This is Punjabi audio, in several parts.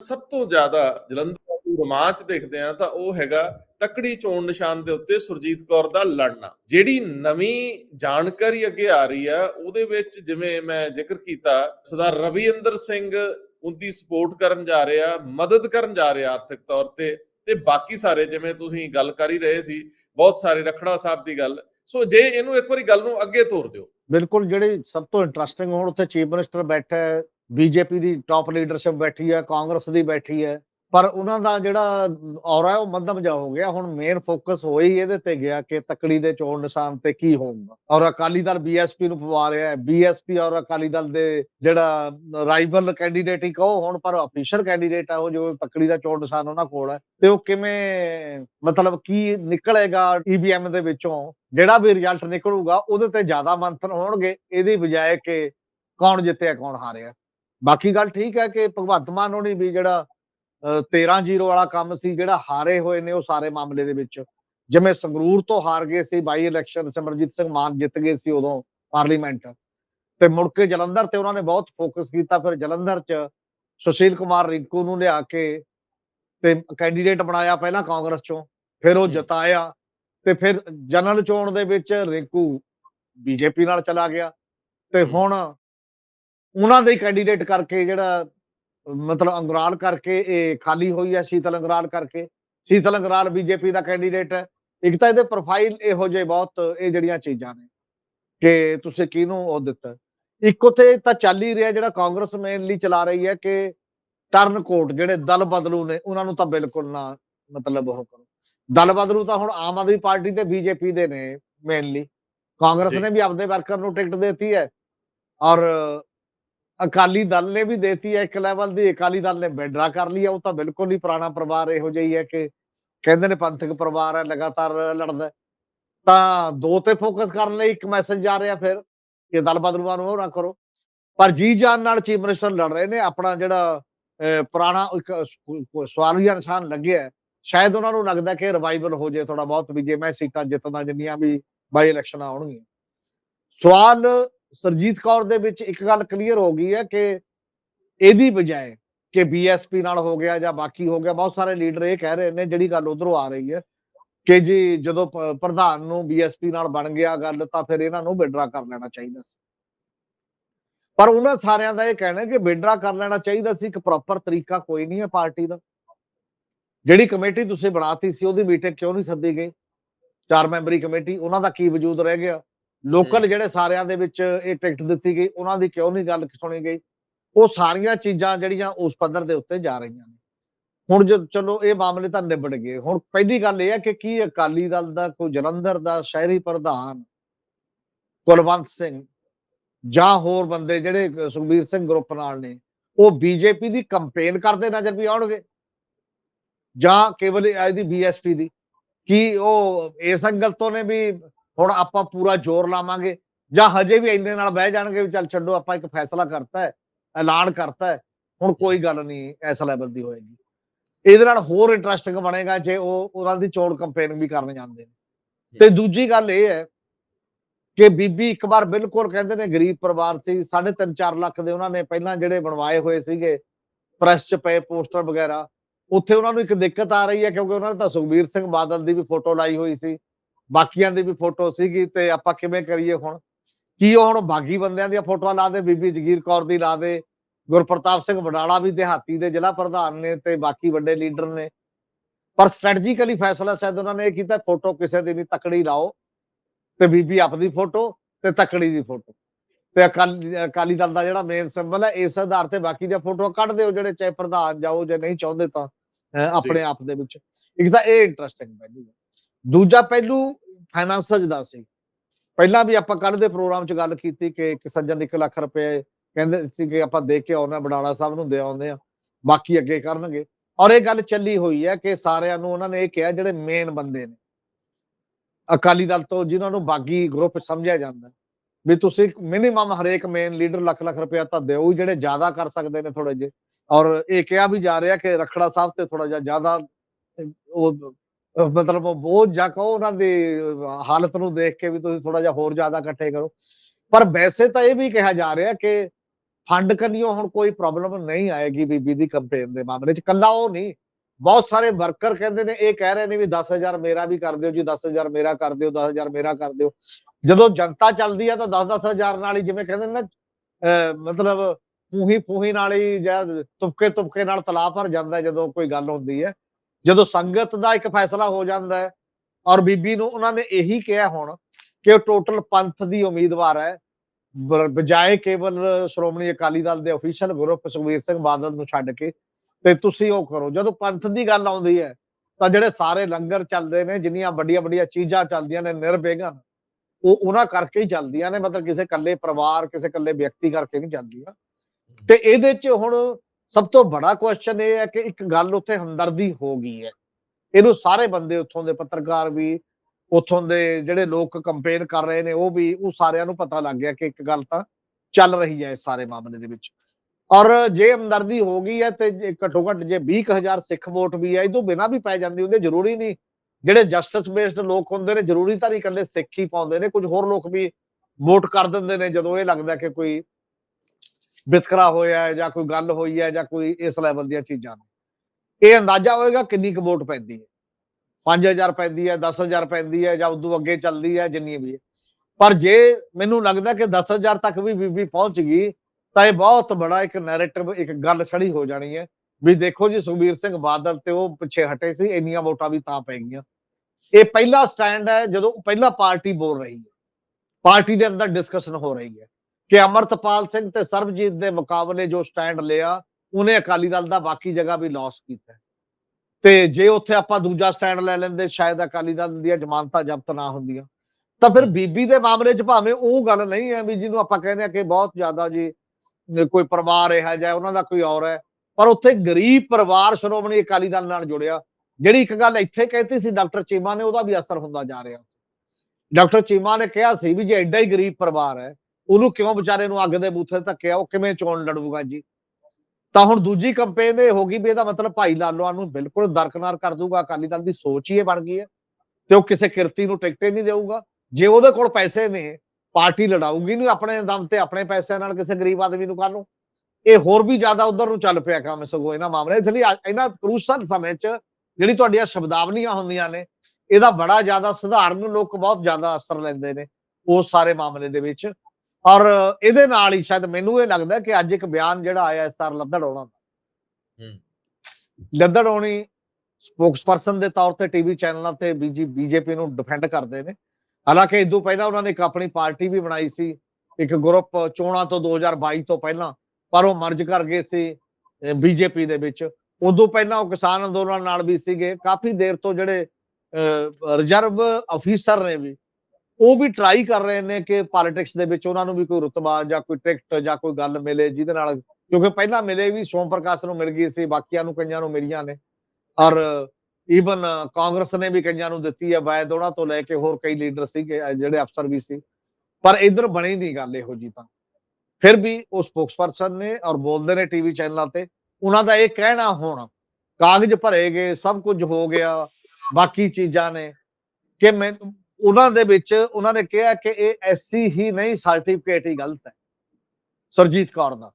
ਸਭ ਤੋਂ ਜ਼ਿਆਦਾ ਜਲੰਧਰ ਰੋਮਾਂਚ ਦੇਖਦੇ ਆ ਤਾਂ ਉਹ ਹੈਗਾ ਤਕੜੀ ਚੋਣ ਨਿਸ਼ਾਨ ਦੇ ਉੱਤੇ ਸੁਰਜੀਤ ਕੌਰ ਦਾ ਲੜਨਾ। ਜਿਹੜੀ ਨਵੀਂ ਜਾਣਕਾਰੀ ਅੱਗੇ ਆ ਰਹੀ ਆ, ਉਹਦੇ ਵਿੱਚ ਜਿਵੇਂ ਮੈਂ ਜ਼ਿਕਰ ਕੀਤਾ, ਸਰਦਾਰ ਰਵਿੰਦਰ ਸਿੰਘ ਉਹਦੀ ਸਪੋਰਟ ਕਰਨ ਜਾ ਰਿਹਾ, ਮਦਦ ਕਰਨ ਜਾ ਰਿਹਾ ਆਰਥਿਕ ਤੌਰ ਤੇ ਤੇ ਬਾਕੀ ਸਾਰੇ ਜਿਵੇਂ ਤੁਸੀਂ ਗੱਲ ਕਰ ਹੀ ਰਹੇ ਸੀ, ਬਹੁਤ ਸਾਰੇ ਰਖੜਾ ਸਾਹਿਬ ਦੀ ਗੱਲ। ਸੋ ਜੇ ਇਹਨੂੰ ਇੱਕ ਵਾਰੀ ਗੱਲ ਨੂੰ ਅੱਗੇ ਤੋਰ ਦਿਓ। ਬਿਲਕੁਲ, ਜਿਹੜੀ ਸਭ ਤੋਂ ਇੰਟਰਸਟਿੰਗ ਹੁਣ ਉੱਥੇ ਚੀਫ ਮਿਨਿਸਟਰ ਬੈਠਾ ਹੈ ਬੀਜੇਪੀ ਦੀ ਟਾਪ ਲੀਡਰਸ਼ਿਪ ਬੈਠੀ ਹੈ, ਕਾਂਗਰਸ ਦੀ ਬੈਠੀ ਹੈ, ਪਰ ਉਹਨਾਂ ਦਾ ਜਿਹੜਾ ਔਰਾ ਹੈ ਉਹ ਮੱਧਮ ਜਾ ਹੋ ਗਿਆ। ਹੁਣ ਮੇਨ ਫੋਕਸ ਹੋਈ ਇਹਦੇ ਤੇ ਗਿਆ ਕਿ ਤਕੜੀ ਦੇ ਚੋਣ ਨਿਸ਼ਾਨ ਤੇ ਕੀ ਹੋਊਗਾ। ਔਰ ਅਕਾਲੀ ਦਲ ਬੀਐਸਪੀ ਨੂੰ ਪਵਾ ਰਿਹਾ ਹੈ। ਬੀਐਸਪੀ ਔਰ ਅਕਾਲੀ ਦਲ ਦੇ ਜਿਹੜਾ ਰਾਈਵਲ ਕੈਂਡੀਡੇਟ ਹੀ ਕਹੋ ਹੁਣ, ਪਰ ਅਫੀਸ਼ੀਅਲ ਕੈਂਡੀਡੇਟ ਆ ਉਹ ਜੋ ਤਕੜੀ ਦਾ ਚੋਣ ਨਿਸ਼ਾਨ ਉਹਨਾਂ ਕੋਲ ਹੈ। ਤੇ ਉਹ ਕਿਵੇਂ, ਮਤਲਬ ਕੀ ਨਿਕਲੇਗਾ ਈਵੀਐਮ ਦੇ ਵਿੱਚੋਂ? ਜਿਹੜਾ ਵੀ ਰਿਜ਼ਲਟ ਨਿਕਲੂਗਾ, ਉਹਦੇ ਤੇ ਜ਼ਿਆਦਾ ਮੰਥਨ ਹੋਣਗੇ। ਇਹਦੀ ਬਜਾਏ ਕਿ ਕੌਣ ਜਿੱਤਿਆ, ਕੌਣ ਹਾਰਿਆ। ਬਾਕੀ ਗੱਲ ਠੀਕ ਹੈ ਕਿ ਭਗਵੰਤ ਮਾਨ ਹੋਣੀ ਵੀ ਜਿਹੜਾ 13-0 ਵਾਲਾ ਕੰਮ ਸੀ ਜਿਹੜਾ ਹਾਰੇ ਹੋਏ ਨੇ ਉਹ ਸਾਰੇ ਮਾਮਲੇ ਦੇ ਵਿੱਚ ਜਿਵੇਂ ਸੰਗਰੂਰ ਤੋਂ ਹਾਰ ਗਏ ਸੀ ਬਾਈ ਇਲੈਕਸ਼ਨ ਸਿਮਰਜੀਤ ਸਿੰਘ ਮਾਨ ਜਿੱਤ ਗਏ ਸੀ ਉਦੋਂ ਪਾਰਲੀਮੈਂਟ ਤੇ ਮੁੜ ਕੇ ਜਲੰਧਰ ਤੇ ਉਹਨਾਂ ਨੇ ਬਹੁਤ ਫੋਕਸ ਕੀਤਾ ਫਿਰ ਜਲੰਧਰ 'ਚ ਸੁਸ਼ੀਲ ਕੁਮਾਰ ਰਿੰਕੂ ਨੂੰ ਲਿਆ ਕੇ ਤੇ ਕੈਂਡੀਡੇਟ ਬਣਾਇਆ ਪਹਿਲਾਂ ਕਾਂਗਰਸ ਚੋਂ ਫਿਰ ਉਹ। ਜਿਤਾਇਆ ਤੇ ਫਿਰ ਜਨਰਲ ਚੋਣ ਦੇ ਵਿੱਚ ਰਿੰਕੂ ਬੀਜੇਪੀ ਨਾਲ ਚਲਾ ਗਿਆ ਤੇ। ਹੁਣ ਉਹਨਾਂ ਦੇ ਕੈਂਡੀਡੇਟ ਕਰਕੇ ਜਿਹੜਾ ਮਤਲਬ ਅੰਗਰਾਲ ਕਰਕੇ ਇਹ ਖਾਲੀ ਹੋਈ ਹੈ ਸ਼ੀਤਲ ਅੰਗਰਾਲ ਕਰਕੇ। ਸ਼ੀਤਲ ਅੰਗਰਾਲ ਬੀਜੇਪੀ ਦਾ ਕੈਂਡੀਡੇਟ ਹੈ। ਇੱਕ ਤਾਂ ਇਹਦੇ ਪ੍ਰੋਫਾਈਲ ਇਹੋ ਜਿਹੇ ਬਹੁਤ ਇਹ ਜਿਹੜੀਆਂ ਚੀਜ਼ਾਂ ਨੇ ਕਿ ਤੁਸੀਂ ਕਿਹਨੂੰ ਉਹ ਦਿੱਤਾ। ਇੱਕ ਉਥੇ ਤਾਂ ਚੱਲ ਹੀ ਰਿਹਾ ਜਿਹੜਾ ਕਾਂਗਰਸ ਮੇਨਲੀ ਚਲਾ ਰਹੀ ਹੈ ਕਿ ਟਰਨ ਕੋਟ ਜਿਹੜੇ ਦਲ ਬਦਲੂ ਨੇ ਉਹਨਾਂ ਨੂੰ ਤਾਂ ਬਿਲਕੁਲ ਨਾ ਮਤਲਬ ਉਹ ਕਰੋ। ਦਲ ਬਦਲੂ ਤਾਂ ਹੁਣ ਆਮ ਆਦਮੀ ਪਾਰਟੀ ਤੇ ਬੀਜੇਪੀ ਦੇ ਨੇ ਮੇਨਲੀ ਕਾਂਗਰਸ। ਨੇ ਵੀ ਆਪਦੇ ਵਰਕਰ ਨੂੰ ਟਿਕਟ ਦਿੱਤੀ ਹੈ। ਔਰ ਅਕਾਲੀ ਦਲ ਨੇ ਵੀ ਦੇਤੀ ਹੈ ਇੱਕ ਲੈਵਲ ਦੀ ਅਕਾਲੀ ਦਲ ਨੇ ਬੈਡਰਾ ਕਰ ਲਿਆ ਉਹ ਤਾਂ ਬਿਲਕੁਲ ਹੀ ਪੁਰਾਣਾ ਪਰਿਵਾਰ ਇਹੋ ਜਿਹੀ ਹੈ ਕਿ ਕਹਿੰਦੇ ਨੇ ਪੰਥਕ ਪਰਿਵਾਰ ਹੈ ਲਗਾਤਾਰ ਲੜਦਾ ਤਾਂ ਦੋ ਤੇ ਫੋਕਸ ਕਰਨ ਲਈ ਇੱਕ ਮੈਸੇਜ ਜਾ ਰਿਹਾ ਫਿਰ ਕਿ ਦਲ ਬਦਲੂਆਂ ਨੂੰ ਉਹ ਨਾ ਕਰੋ। ਪਰ ਜੀ ਜਾਨ ਨਾਲ ਚੀਫ ਮਿਨਿਸਟਰ ਲੜ ਰਹੇ ਨੇ ਆਪਣਾ ਜਿਹੜਾ ਅਹ, ਪੁਰਾਣਾ ਇੱਕ ਸ- ਕੋ- ਸਵਾਲੀਆ ਨਿਸ਼ਾਨ ਲੱਗਿਆ ਸ਼ਾਇਦ ਉਹਨਾਂ ਨੂੰ ਲੱਗਦਾ ਕਿ ਰਿਵਾਈਵਲ ਹੋ ਜੇ ਥੋੜਾ ਬਹੁਤ ਵੀ ਜੇ ਮੈਂ ਸੀਟਾਂ ਜਿੱਤਦਾ ਜਿੰਨੀਆਂ ਵੀ ਬਾਈ ਇਲੈਕਸ਼ਨ ਆਉਣਗੀਆਂ। ਸਵਾਲ ਸਰਜੀਤ ਕੌਰ ਦੇ ਵਿੱਚ ਇੱਕ ਗੱਲ ਕਲੀਅਰ ਹੋ ਗਈ ਹੈ ਕਿ ਇਹਦੀ ਬਜਾਏ ਕਿ ਬੀਐਸਪੀ ਨਾਲ ਹੋ ਗਿਆ ਜਾਂ ਬਾਕੀ ਹੋ ਗਿਆ, ਬਹੁਤ ਸਾਰੇ ਲੀਡਰ ਇਹ ਕਹਿ ਰਹੇ ਨੇ, ਜਿਹੜੀ ਗੱਲ ਉਧਰੋਂ ਆ ਰਹੀ ਹੈ ਕਿ ਜੀ ਜਦੋਂ ਪ੍ਰਧਾਨ ਨੂੰ ਬੀਐਸਪੀ ਨਾਲ ਬਣ ਗਿਆ ਗੱਲ, ਤਾਂ ਫਿਰ ਇਹਨਾਂ ਨੂੰ ਵਿਡਰਾ ਕਰ ਲੈਣਾ ਚਾਹੀਦਾ ਸੀ। ਪਰ ਉਹਨਾਂ ਸਾਰਿਆਂ ਦਾ ਇਹ ਕਹਿਣਾ ਕਿ ਵਿਡਰਾ ਕਰ ਲੈਣਾ ਚਾਹੀਦਾ ਸੀ, ਇੱਕ ਪ੍ਰੋਪਰ ਤਰੀਕਾ ਕੋਈ ਨਹੀਂ ਹੈ ਪਾਰਟੀ ਦਾ। ਜਿਹੜੀ ਕਮੇਟੀ ਤੁਸੀਂ ਬਣਾਤੀ ਸੀ, ਉਹਦੀ ਮੀਟਿੰਗ ਕਿਉਂ ਨਹੀਂ ਸੱਦੀ ਗਈ? ਚਾਰ ਮੈਂਬਰੀ ਕਮੇਟੀ, ਉਹਨਾਂ ਦਾ ਕੀ ਵਜੂਦ ਰਹਿ ਗਿਆ? ਲੋਕਲ ਜਿਹੜੇ ਸਾਰਿਆਂ ਦੇ ਵਿੱਚ ਇਹ ਟਿਕਟ ਦਿੱਤੀ ਗਈ ਉਹਨਾਂ ਦੀ ਕਿਉਂ ਨਹੀਂ ਗੱਲ ਸੁਣੀ ਗਈ? ਉਹ ਸਾਰੀਆਂ ਚੀਜ਼ਾਂ ਜਿਹੜੀਆਂ ਉਸ ਪੱਧਰ ਦੇ ਉੱਤੇ ਜਾ ਰਹੀਆਂ ਨੇ। ਹੁਣ ਜਦ ਚਲੋ ਇਹ ਮਾਮਲੇ ਤਾਂ ਨਿਬੜ ਗਏ। ਹੁਣ ਪਹਿਲੀ ਗੱਲ ਇਹ ਹੈ ਕਿ ਕੀ ਅਕਾਲੀ ਦਲ ਦਾ ਕੋਈ ਜਲੰਧਰ ਦਾ ਸ਼ਹਿਰੀ ਪ੍ਰਧਾਨ ਕੁਲਵੰਤ ਸਿੰਘ ਜਾਂ ਹੋਰ ਬੰਦੇ ਜਿਹੜੇ ਸੁਖਬੀਰ ਸਿੰਘ ਗਰੁੱਪ ਨਾਲ ਨੇ ਉਹ ਬੀਜੇਪੀ ਦੀ ਕੰਪੇਨ ਕਰਦੇ ਨਜ਼ਰ ਵੀ ਆਉਣਗੇ? ਜਾਂ ਕੇਵਲ ਇਹਦੀ ਬੀਐਸਪੀ ਦੀ ਕੀ ਉਹ ਇਸ ਅੰਗਲ ਤੋਂ ਨੇ ਵੀ ਹੁਣ ਆਪਾਂ ਪੂਰਾ ਜ਼ੋਰ ਲਾਵਾਂਗੇ ਜਾਂ ਹਜੇ ਵੀ ਇੰਨੇ ਨਾਲ ਬਹਿ ਜਾਣਗੇ ਵੀ ਚੱਲ ਛੱਡੋ ਆਪਾਂ ਇੱਕ ਫੈਸਲਾ ਕਰਤਾ ਹੈ ਐਲਾਨ ਕਰਤਾ ਹੈ ਹੁਣ ਕੋਈ ਗੱਲ ਨਹੀਂ ਇਸ ਲੈਵਲ ਦੀ ਹੋਏਗੀ। ਇਹਦੇ ਨਾਲ ਹੋਰ ਇੰਟਰਸਟਿੰਗ ਬਣੇਗਾ ਜੇ ਉਹ ਉਹਨਾਂ ਦੀ ਚੋਣ ਕੰਪੇਨ ਵੀ ਕਰਨ ਜਾਂਦੇ ਨੇ। ਤੇ ਦੂਜੀ ਗੱਲ ਇਹ ਹੈ ਕਿ ਬੀਬੀ ਇੱਕ ਵਾਰ ਬਿਲਕੁਲ ਕਹਿੰਦੇ ਨੇ ਗਰੀਬ ਪਰਿਵਾਰ ਸੀ 3.5 4 ਲੱਖ ਦੇ ਉਹਨਾਂ ਨੇ ਪਹਿਲਾਂ ਜਿਹੜੇ ਬਣਵਾਏ ਹੋਏ ਸੀਗੇ ਪ੍ਰੈਸ 'ਚ ਪਏ ਪੋਸਟਰ ਵਗੈਰਾ ਉੱਥੇ ਉਹਨਾਂ ਨੂੰ ਇੱਕ ਦਿੱਕਤ ਆ ਰਹੀ ਹੈ ਕਿਉਂਕਿ ਉਹਨਾਂ ਨੇ ਤਾਂ ਸੁਖਬੀਰ ਸਿੰਘ ਬਾਦਲ ਦੀ ਵੀ ਫੋਟੋ ਲਾਈ ਹੋਈ ਸੀ। ਬਾਕੀਆਂ ਦੀ ਵੀ ਫੋਟੋ ਸੀਗੀ ਤੇ ਆਪਾਂ ਕਿਵੇਂ ਕਰੀਏ ਹੁਣ? ਕੀ ਉਹ ਹੁਣ ਬਾਗੀ ਬੰਦਿਆਂ ਦੀਆਂ ਫੋਟੋਆਂ ਲਾ ਦੇ ਬੀਬੀ ਜਗੀਰ ਕੌਰ ਦੀ ਲਾ ਦੇ ਗੁਰਪ੍ਰਤਾਪ ਸਿੰਘ ਵਡਾਲਾ ਵੀ ਦਿਹਾਤੀ ਦੇ ਜ਼ਿਲ੍ਹਾ ਪ੍ਰਧਾਨ ਨੇ ਤੇ ਬਾਕੀ ਵੱਡੇ ਲੀਡਰ ਨੇ। ਪਰ ਸਟ੍ਰੈਟਜੀਕਲੀ ਫੈਸਲਾ ਸ਼ਾਇਦ ਉਹਨਾਂ ਨੇ ਇਹ ਕੀਤਾ ਫੋਟੋ ਕਿਸੇ ਦੀ ਨਹੀਂ ਤਕੜੀ ਲਾਓ ਤੇ ਬੀਬੀ ਆਪਦੀ ਫੋਟੋ ਤੇ ਤਕੜੀ ਦੀ ਫੋਟੋ। ਤੇ ਅਕਾਲੀ ਦਲ ਦਾ ਜਿਹੜਾ ਮੇਨ ਸਿੰਬਲ ਹੈ ਇਸ ਆਧਾਰ ਤੇ ਬਾਕੀ ਦੀਆਂ ਫੋਟੋਆਂ ਕੱਢ ਦਿਓ ਜਿਹੜੇ ਚਾਹੇ ਪ੍ਰਧਾਨ ਜਾਓ ਜੇ ਨਹੀਂ ਚਾਹੁੰਦੇ ਤਾਂ ਆਪਣੇ ਆਪ ਦੇ ਵਿੱਚ। ਇੱਕ ਤਾਂ ਇਹ ਇੰਟਰਸਟਿੰਗ ਪਹਿਲੂ ਹੈ ਦੂਜਾ ਪਹਿਲੂ ਫਾਈਨਾਂਸਜ ਦਾ ਸੀ। ਪਹਿਲਾਂ ਵੀ ਆਪਾਂ ਕੱਲ ਦੇ ਪ੍ਰੋਗਰਾਮ 'ਚ ਗੱਲ ਕੀਤੀ ਕਿ ਇੱਕ ਸੱਜਣ 1 ਲੱਖ ਰੁਪਏ ਕਹਿੰਦੇ ਸੀ ਕਿ ਆਪਾਂ ਦੇ ਕੇ ਆਉਣਾ ਬਡਾਲਾ ਸਾਹਿਬ ਨੂੰ ਦੇ ਆਉਂਦੇ ਆ ਬਾਕੀ ਅੱਗੇ ਕਰਨਗੇ। ਔਰ ਇਹ ਗੱਲ ਚੱਲੀ ਹੋਈ ਹੈ ਕਿ ਸਾਰਿਆਂ ਨੂੰ ਉਹਨਾਂ ਨੇ ਇਹ ਕਿਹਾ ਜਿਹੜੇ ਮੇਨ ਬੰਦੇ ਨੇ। ਅਕਾਲੀ ਦਲ ਤੋਂ ਜਿਨ੍ਹਾਂ ਨੂੰ ਬਾਗੀ ਗਰੁੱਪ ਸਮਝਿਆ ਜਾਂਦਾ ਵੀ ਤੁਸੀਂ ਮਿਨੀਮਮ ਹਰੇਕ ਮੇਨ ਲੀਡਰ ਲੱਖ ਲੱਖ ਰੁਪਇਆ ਤਾਂ ਦਿਓ ਜਿਹੜੇ ਜ਼ਿਆਦਾ ਕਰ ਸਕਦੇ ਨੇ ਥੋੜੇ ਜਿਹੇ। ਔਰ ਇਹ ਕਿਹਾ ਵੀ ਜਾ ਰਿਹਾ ਕਿ ਰਖੜਾ ਸਾਹਿਬ ਤੇ ਥੋੜਾ ਜਿਹਾ ਜ਼ਿਆਦਾ, ਉਹ ਮਤਲਬ ਉਹ ਬੋਝ ਜਾਂ ਕਹੋ ਉਹਨਾਂ ਦੀ ਹਾਲਤ ਨੂੰ ਦੇਖ ਕੇ ਵੀ ਤੁਸੀਂ ਥੋੜਾ ਜਿਹਾ ਹੋਰ ਜ਼ਿਆਦਾ ਇਕੱਠੇ ਕਰੋ। ਪਰ ਵੈਸੇ ਤਾਂ ਇਹ ਵੀ ਕਿਹਾ ਜਾ ਰਿਹਾ ਕਿ ਫੰਡ ਕੰਨਿਓ ਹੁਣ ਕੋਈ ਪ੍ਰੋਬਲਮ ਨਹੀਂ ਆਏਗੀ ਬੀਬੀ ਦੀ ਕੰਪੇਨ ਦੇ ਮਾਮਲੇ 'ਚ ਕੱਲਾ ਉਹ ਨਹੀਂ। ਬਹੁਤ ਸਾਰੇ ਵਰਕਰ ਕਹਿੰਦੇ ਨੇ, ਇਹ ਕਹਿ ਰਹੇ ਨੇ ਵੀ 10000 ਮੇਰਾ ਵੀ ਕਰ ਦਿਓ ਜੀ 10000 ਮੇਰਾ ਕਰ ਦਿਓ 10000 ਮੇਰਾ ਕਰ ਦਿਓ। ਜਦੋਂ ਜਨਤਾ ਚੱਲਦੀ ਆ ਤਾਂ 10-10000 ਨਾਲ ਹੀ ਜਿਵੇਂ ਕਹਿੰਦੇ ਨੇ ਨਾ, ਅਹ ਮਤਲਬ ਪੂਹੀ ਪੂਹੀ ਨਾਲ ਹੀ ਜਾਂ ਤੁਪਕੇ ਤੁਪਕੇ ਨਾਲ ਤਲਾਬ ਭਰ ਜਾਂਦਾ ਜਦੋਂ ਕੋਈ ਗੱਲ ਹੁੰਦੀ ਹੈ। ਜਦੋਂ ਸੰਗਤ ਦਾ ਇੱਕ ਫੈਸਲਾ ਹੋ ਜਾਂਦਾ ਹੈ ਔਰ ਬੀਬੀ ਨੂੰ ਉਹਨਾਂ ਨੇ ਇਹੀ ਕਿਹਾ ਹੁਣ ਕਿ ਉਹ ਟੋਟਲ ਪੰਥ ਦੀ ਉਮੀਦਵਾਰ ਹੈ। ਬਜਾਏ ਕੇਵਲ ਸ਼੍ਰੋਮਣੀ ਅਕਾਲੀ ਦਲ ਦੇ ਅਫੀਸ਼ੀਅਲ ਗਰੁੱਪ ਸੁਖਬੀਰ ਸਿੰਘ ਬਾਦਲ ਨੂੰ ਛੱਡ ਕੇ ਤੇ ਤੁਸੀਂ ਉਹ ਕਰੋ। ਜਦੋਂ ਪੰਥ ਦੀ ਗੱਲ ਆਉਂਦੀ ਹੈ ਤਾਂ ਜਿਹੜੇ ਸਾਰੇ ਲੰਗਰ ਚੱਲਦੇ ਨੇ, ਜਿੰਨੀਆਂ ਵੱਡੀਆਂ ਵੱਡੀਆਂ ਚੀਜ਼ਾਂ ਚੱਲਦੀਆਂ ਨੇ, ਨਿਰਵਿਘਨ, ਉਹ ਉਹਨਾਂ ਕਰਕੇ ਹੀ ਚੱਲਦੀਆਂ ਨੇ। ਮਤਲਬ ਕਿਸੇ ਇਕੱਲੇ ਪਰਿਵਾਰ, ਕਿਸੇ ਇਕੱਲੇ ਵਿਅਕਤੀ ਕਰਕੇ ਨਹੀਂ ਚੱਲਦੀਆਂ। ਤੇ ਇਹਦੇ 'ਚ ਹੁਣ ਸਭ ਤੋਂ ਬੜਾ ਕੁਐਸਚਨ ਇਹ ਹੈ ਕਿ ਇੱਕ ਗੱਲ ਉੱਥੇ ਹਮਦਰਦੀ ਹੋ ਗਈ ਹੈ। ਇਹਨੂੰ ਸਾਰੇ ਬੰਦੇ ਉੱਥੋਂ ਦੇ ਪੱਤਰਕਾਰ ਵੀ, ਉੱਥੋਂ ਦੇ ਜਿਹੜੇ ਲੋਕ ਕੰਪੇਨ ਕਰ ਰਹੇ ਨੇ, ਉਹ ਵੀ, ਉਹ ਸਾਰਿਆਂ ਨੂੰ ਪਤਾ ਲੱਗ ਗਿਆ ਕਿ ਇੱਕ ਗੱਲ ਤਾਂ ਚੱਲ ਰਹੀ ਹੈ ਇਸ ਸਾਰੇ ਮਾਮਲੇ ਦੇ ਵਿੱਚ। ਔਰ ਜੇ ਹਮਦਰਦੀ ਹੋ ਗਈ ਹੈ ਤੇ ਘੱਟੋ ਘੱਟ ਜੇ 20000 ਸਿੱਖ ਵੋਟ ਵੀ ਹੈ ਇਹ ਤੋਂ ਬਿਨਾਂ ਵੀ ਪੈ ਜਾਂਦੀ ਹੁੰਦੀ ਜ਼ਰੂਰੀ ਨਹੀਂ। ਜਿਹੜੇ ਜਸਟਿਸ ਬੇਸਡ ਲੋਕ ਹੁੰਦੇ ਨੇ, ਜ਼ਰੂਰੀ ਤਾਂ ਨਹੀਂ ਇਕੱਲੇ ਸਿੱਖ ਹੀ ਪਾਉਂਦੇ ਨੇ, ਕੁਝ ਹੋਰ ਲੋਕ ਵੀ ਵੋਟ ਕਰ ਦਿੰਦੇ ਨੇ, ਜਦੋਂ ਇਹ ਲੱਗਦਾ ਕਿ ਕੋਈ ਵਿਤਕਰਾ ਹੋਇਆ ਹੈ ਜਾਂ ਕੋਈ ਗੱਲ ਹੋਈ ਹੈ ਜਾਂ ਕੋਈ ਇਸ ਲੈਵਲ ਦੀਆਂ ਚੀਜ਼ਾਂ ਨੇ। ਇਹ ਅੰਦਾਜ਼ਾ ਹੋਏਗਾ ਕਿੰਨੀ ਕੁ ਵੋਟ ਪੈਂਦੀ ਹੈ। 5000 ਪੈਂਦੀ ਹੈ 10000 ਪੈਂਦੀ ਹੈ ਜਾਂ ਉਦੋਂ ਅੱਗੇ ਚੱਲਦੀ ਹੈ, ਜਿੰਨੀ ਵੀ ਹੈ। ਪਰ ਜੇ ਮੈਨੂੰ ਲੱਗਦਾ ਕਿ 10000 ਤੱਕ ਵੀ ਬੀਬੀ ਪਹੁੰਚ ਗਈ, ਤਾਂ ਇਹ ਬਹੁਤ ਬੜਾ ਇੱਕ ਨੈਰੇਟਿਵ ਇੱਕ ਗੱਲ ਛੜੀ ਹੋ ਜਾਣੀ ਹੈ ਵੀ ਦੇਖੋ ਜੀ ਸੁਖਬੀਰ ਸਿੰਘ ਬਾਦਲ ਤੇ ਉਹ ਪਿੱਛੇ ਹਟੇ ਸੀ, ਇੰਨੀਆਂ ਵੋਟਾਂ ਵੀ ਤਾਂ ਪੈ ਗਈਆਂ। ਇਹ ਪਹਿਲਾ ਸਟੈਂਡ ਹੈ ਜਦੋਂ ਪਹਿਲਾ ਪਾਰਟੀ ਬੋਲ ਰਹੀ ਹੈ। ਪਾਰਟੀ ਦੇ ਅੰਦਰ ਡਿਸਕਸ਼ਨ ਹੋ ਰਹੀ ਹੈ। ਕਿ ਅਮਰਤਪਾਲ ਸਿੰਘ ਤੇ ਸਰਬਜੀਤ ਦੇ ਮੁਕਾਬਲੇ ਜੋ ਸਟੈਂਡ ਲਿਆ, ਉਹਨੇ ਅਕਾਲੀ ਦਲ ਦਾ ਬਾਕੀ ਜਗ੍ਹਾ ਵੀ ਲਾਸ ਕੀਤਾ। ਤੇ ਜੇ ਉੱਥੇ ਆਪਾਂ ਦੂਜਾ ਸਟੈਂਡ ਲੈ ਲੈਂਦੇ, ਸ਼ਾਇਦ ਅਕਾਲੀ ਦਲ ਦੀਆਂ ਜ਼ਮਾਨਤਾਂ ਜ਼ਬਤ ਨਾ ਹੁੰਦੀਆਂ। ਤਾਂ ਫਿਰ ਬੀਬੀ ਦੇ ਮਾਮਲੇ 'ਚ ਭਾਵੇਂ ਉਹ ਗੱਲ ਨਹੀਂ ਹੈ ਵੀ ਜਿਹਨੂੰ ਆਪਾਂ ਕਹਿੰਦੇ ਆ ਕਿ ਬਹੁਤ ਜ਼ਿਆਦਾ ਜੀ ਕੋਈ ਪਰਿਵਾਰ ਰਿਹਾ ਜਾਂ ਉਹਨਾਂ ਦਾ ਕੋਈ ਔਰ ਹੈ, ਪਰ ਉੱਥੇ ਗਰੀਬ ਪਰਿਵਾਰ ਸ਼੍ਰੋਮਣੀ ਅਕਾਲੀ ਦਲ ਨਾਲ ਜੁੜਿਆ। ਜਿਹੜੀ ਇੱਕ ਗੱਲ ਇੱਥੇ ਕਹਿਤੀ ਸੀ, ਡਾਕਟਰ ਚੀਮਾ ਨੇ, ਉਹਦਾ ਵੀ ਅਸਰ ਹੁੰਦਾ ਜਾ ਰਿਹਾ ਡਾਕਟਰ ਚੀਮਾ ਨੇ ਕਿਹਾ ਸੀ ਵੀ ਜੇ ਐਡਾ ਹੀ ਗਰੀਬ ਪਰਿਵਾਰ ਹੈ ਉਹਨੂੰ ਕਿਉਂ ਵਿਚਾਰੇ ਨੂੰ ਅੱਗ ਦੇ ਬੂਥੇ ਧੱਕਿਆ? ਉਹ ਕਿਵੇਂ ਚੋਣ ਲੜੂਗਾ ਜੀ? ਤਾਂ ਹੁਣ ਦੂਜੀ ਕੰਪੇਨ ਇਹ ਹੋ ਗਈ ਵੀ ਇਹਦਾ ਮਤਲਬ ਭਾਈ ਲਾਲੋਆਂ ਨੂੰ ਬਿਲਕੁਲ ਦਰਕਨਾਰ ਕਰ ਦੂਗਾ ਅਕਾਲੀ ਦਲ ਦੀ ਸੋਚ ਹੀ ਇਹ ਬਣ ਗਈ ਹੈ ਤੇ ਉਹ ਕਿਸੇ ਕਿਰਤੀ ਨੂੰ ਟਿਕਟੇ ਨਹੀਂ ਦੇਊਗਾ। ਜੇ ਉਹਦੇ ਕੋਲ ਪੈਸੇ ਨੇ, ਪਾਰਟੀ ਲੜਾਊਗੀ ਨਹੀਂ ਆਪਣੇ ਦਮ ਤੇ ਆਪਣੇ ਪੈਸਿਆਂ ਨਾਲ ਕਿਸੇ ਗਰੀਬ ਆਦਮੀ ਨੂੰ ਕਰ ਲਓ ਇਹ ਹੋਰ ਵੀ ਜ਼ਿਆਦਾ ਉਧਰ ਨੂੰ ਚੱਲ ਪਿਆ ਕੰਮ ਸਗੋਂ ਇਹਨਾਂ ਮਾਮਲੇ। ਇਸ ਲਈ ਇਹਨਾਂ ਕਰੂਸਲ ਸਮੇਂ 'ਚ ਜਿਹੜੀ ਤੁਹਾਡੀਆਂ ਸ਼ਬਦਾਵਲੀਆਂ ਹੁੰਦੀਆਂ ਨੇ, ਇਹਦਾ ਬੜਾ ਜ਼ਿਆਦਾ ਸਧਾਰਨ ਲੋਕ ਬਹੁਤ ਜ਼ਿਆਦਾ ਅਸਰ ਲੈਂਦੇ ਨੇ ਉਸ ਸਾਰੇ ਮਾਮਲੇ ਦੇ ਵਿੱਚ। ਔਰ ਇਹਦੇ ਨਾਲ ਹੀ ਸ਼ਾਇਦ ਮੈਨੂੰ ਇਹ ਲੱਗਦਾ ਕਿ ਅੱਜ ਇੱਕ ਬਿਆਨ ਜਿਹੜਾ ਆਇਆ ਇਸ ਸਾਰ ਲੱਦੜ ਹੋਣਾ ਹੂੰ। ਲੱਦੜ ਹੋਣੀ ਸਪੋਕਸਪਰਸਨ ਦੇ ਤੌਰ ਤੇ ਟੀਵੀ ਚੈਨਲਾਂ ਤੇ ਬੀਜੀ ਬੀਜੇਪੀ ਨੂੰ ਡਿਫੈਂਡ ਕਰਦੇ ਨੇ। ਹਾਲਾਂਕਿ ਇਦੋਂ ਪਹਿਲਾਂ ਉਹਨਾਂ ਨੇ ਇੱਕ ਆਪਣੀ ਪਾਰਟੀ ਵੀ ਬਣਾਈ ਸੀ ਇੱਕ ਗਰੁੱਪ ਚੋਣਾਂ ਤੋਂ 2022 ਤੋਂ ਪਹਿਲਾਂ ਪਰ ਉਹ ਮਰਜ ਕਰ ਗਏ ਸੀ ਬੀਜੇਪੀ ਦੇ ਵਿੱਚ। ਉਦੋਂ ਪਹਿਲਾਂ ਉਹ ਕਿਸਾਨ ਅੰਦੋਲਨ ਨਾਲ ਵੀ ਸੀਗੇ। ਕਾਫੀ ਦੇਰ ਤੋਂ ਜਿਹੜੇ ਰਿਜ਼ਰਵ ਅਫੀਸਰ ਨੇ ਵੀ ਉਹ ਵੀ ਟਰਾਈ ਕਰ ਰਹੇ ਨੇ ਕਿ ਪੋਲਿਟਿਕਸ ਦੇ ਵਿੱਚ ਉਹਨਾਂ ਨੂੰ ਵੀ ਕੋਈ ਰੁਤਬਾ ਜਾਂ ਕੋਈ ਟਿਕਟ ਜਾਂ ਕੋਈ ਗੱਲ ਮਿਲੇ, ਜਿਹਦੇ ਨਾਲ ਕਿਉਂਕਿ ਪਹਿਲਾਂ ਮਿਲੇ ਵੀ, ਸੋਮ ਪ੍ਰਕਾਸ਼ ਨੂੰ ਮਿਲ ਗਈ ਸੀ, ਬਾਕੀਆਂ ਨੂੰ ਕਈਆਂ ਨੂੰ ਮਿਲੀਆਂ ਨੇ। ਔਰ ਈਵਨ ਕਾਂਗਰਸ ਨੇ ਵੀ ਕਈਆਂ ਨੂੰ ਦਿੱਤੀ ਹੈ ਵਾਇਦ ਉਹਨਾਂ ਤੋਂ ਲੈ ਕੇ ਹੋਰ ਕਈ ਲੀਡਰ ਸੀਗੇ ਜਿਹੜੇ ਅਫਸਰ ਵੀ ਸੀ। ਪਰ ਇਧਰ ਬਣੀ ਨਹੀਂ ਗੱਲ ਇਹੋ ਜੀ ਤਾਂ। ਫਿਰ ਵੀ ਉਹ ਸਪੋਕਸਪਰਸਨ ਨੇ ਔਰ ਬੋਲਦੇ ਨੇ ਟੀਵੀ ਚੈਨਲਾਂ ਤੇ, ਉਹਨਾਂ ਦਾ ਇਹ ਕਹਿਣਾ ਹੁਣ, ਕਾਗਜ਼ ਭਰੇ ਗਏ, ਸਭ ਕੁਝ ਹੋ ਗਿਆ, ਬਾਕੀ ਚੀਜ਼ਾਂ ਨੇ ਕਿ ਮੈਂ ਉਹਨਾਂ ਦੇ ਵਿੱਚ ਉਹਨਾਂ ਨੇ ਕਿਹਾ ਕਿ ਇਹ ਐਸਸੀ ਹੀ ਨਹੀਂ ਸਰਟੀਫਿਕੇਟ ਹੀ ਗਲਤ ਹੈ। ਸਰਜੀਤ ਕੌਰ ਦਾ।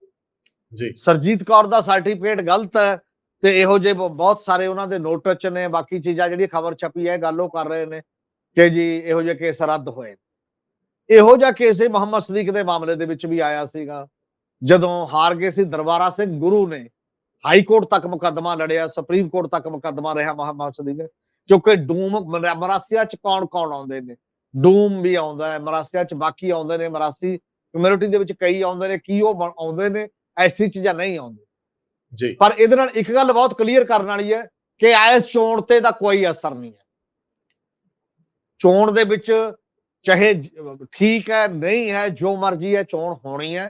ਜੀ। ਸਰਜੀਤ ਕੌਰ ਦਾ ਸਰਟੀਫਿਕੇਟ ਗਲਤ ਹੈ ਤੇ ਇਹੋ ਬ- ਬਹੁਤ ਸਾਰੇ ਉਹਨਾਂ ਦੇ ਨੋਟਿਸ ਚ ਨੇ ਬਾਕੀ ਚੀਜ਼ਾਂ ਜਿਹੜੀ ਖਬਰ ਛਪੀ ਹੈ ਗੱਲ ਉਹ ਕਰ ਰਹੇ ਨੇ ਕਿ ਜੀ ਇਹੋ ਜਿਹੇ ਕੇਸ ਰੱਦ ਹੋਏ ਇਹੋ ਜਿਹਾ ਕੇਸ ਇਹ ਮੁਹੰਮਦ ਸਦੀਕ ਦੇ ਮਾਮਲੇ ਦੇ ਵਿੱਚ ਵੀ ਆਇਆ ਸੀਗਾ ਜਦੋਂ ਹਾਰ ਗਏ ਸੀ ਦਰਬਾਰਾ ਸਿੰਘ ਗੁਰੂ ਨੇ। ਹਾਈ ਕੋਰਟ ਤੱਕ ਮੁਕੱਦਮਾ ਲੜਿਆ ਸੁਪਰੀਮ ਕੋਰਟ ਤੱਕ ਮੁਕੱਦਮਾ ਰਿਹਾ ਮੁਹੰਮਦ ਸਦੀਕ। ਕਿਉਂਕਿ ਡੂਮ ਮਰਾ- ਮਰਾਸੀਆ ਚ ਕੌਣ ਕੌਣ ਆਉਂਦੇ ਨੇ? ਡੂਮ ਵੀ ਆਉਂਦਾ ਹੈ ਮਰਾਸੀਆ ਚ ਬਾਕੀ ਆਉਂਦੇ ਨੇ ਮਰਾਸੀ ਕਮਿਊਨਿਟੀ ਦੇ ਵਿੱਚ ਕਈ ਆਉਂਦੇ ਨੇ ਕੀ ਉਹ ਆਉਂਦੇ ਨੇ ਐਸੀ ਚੀਜ਼ਾਂ ਨਹੀਂ ਆਉਂਦੇ ਜੀ। ਪਰ ਇਹਦੇ ਨਾਲ ਇੱਕ ਗੱਲ ਬਹੁਤ ਕਲੀਅਰ ਕਰਨ ਵਾਲੀ ਹੈ ਕਿ ਇਸ ਚੋਣ ਤੇ ਦਾ ਕੋਈ ਅਸਰ ਨਹੀਂ ਹੈ। ਚੋਣ ਦੇ ਵਿੱਚ ਚਾਹੇ ਜ- ਠੀਕ ਹੈ ਨਹੀਂ ਹੈ ਜੋ ਮਰਜ਼ੀ ਹੈ ਚੋਣ ਹੋਣੀ ਹੈ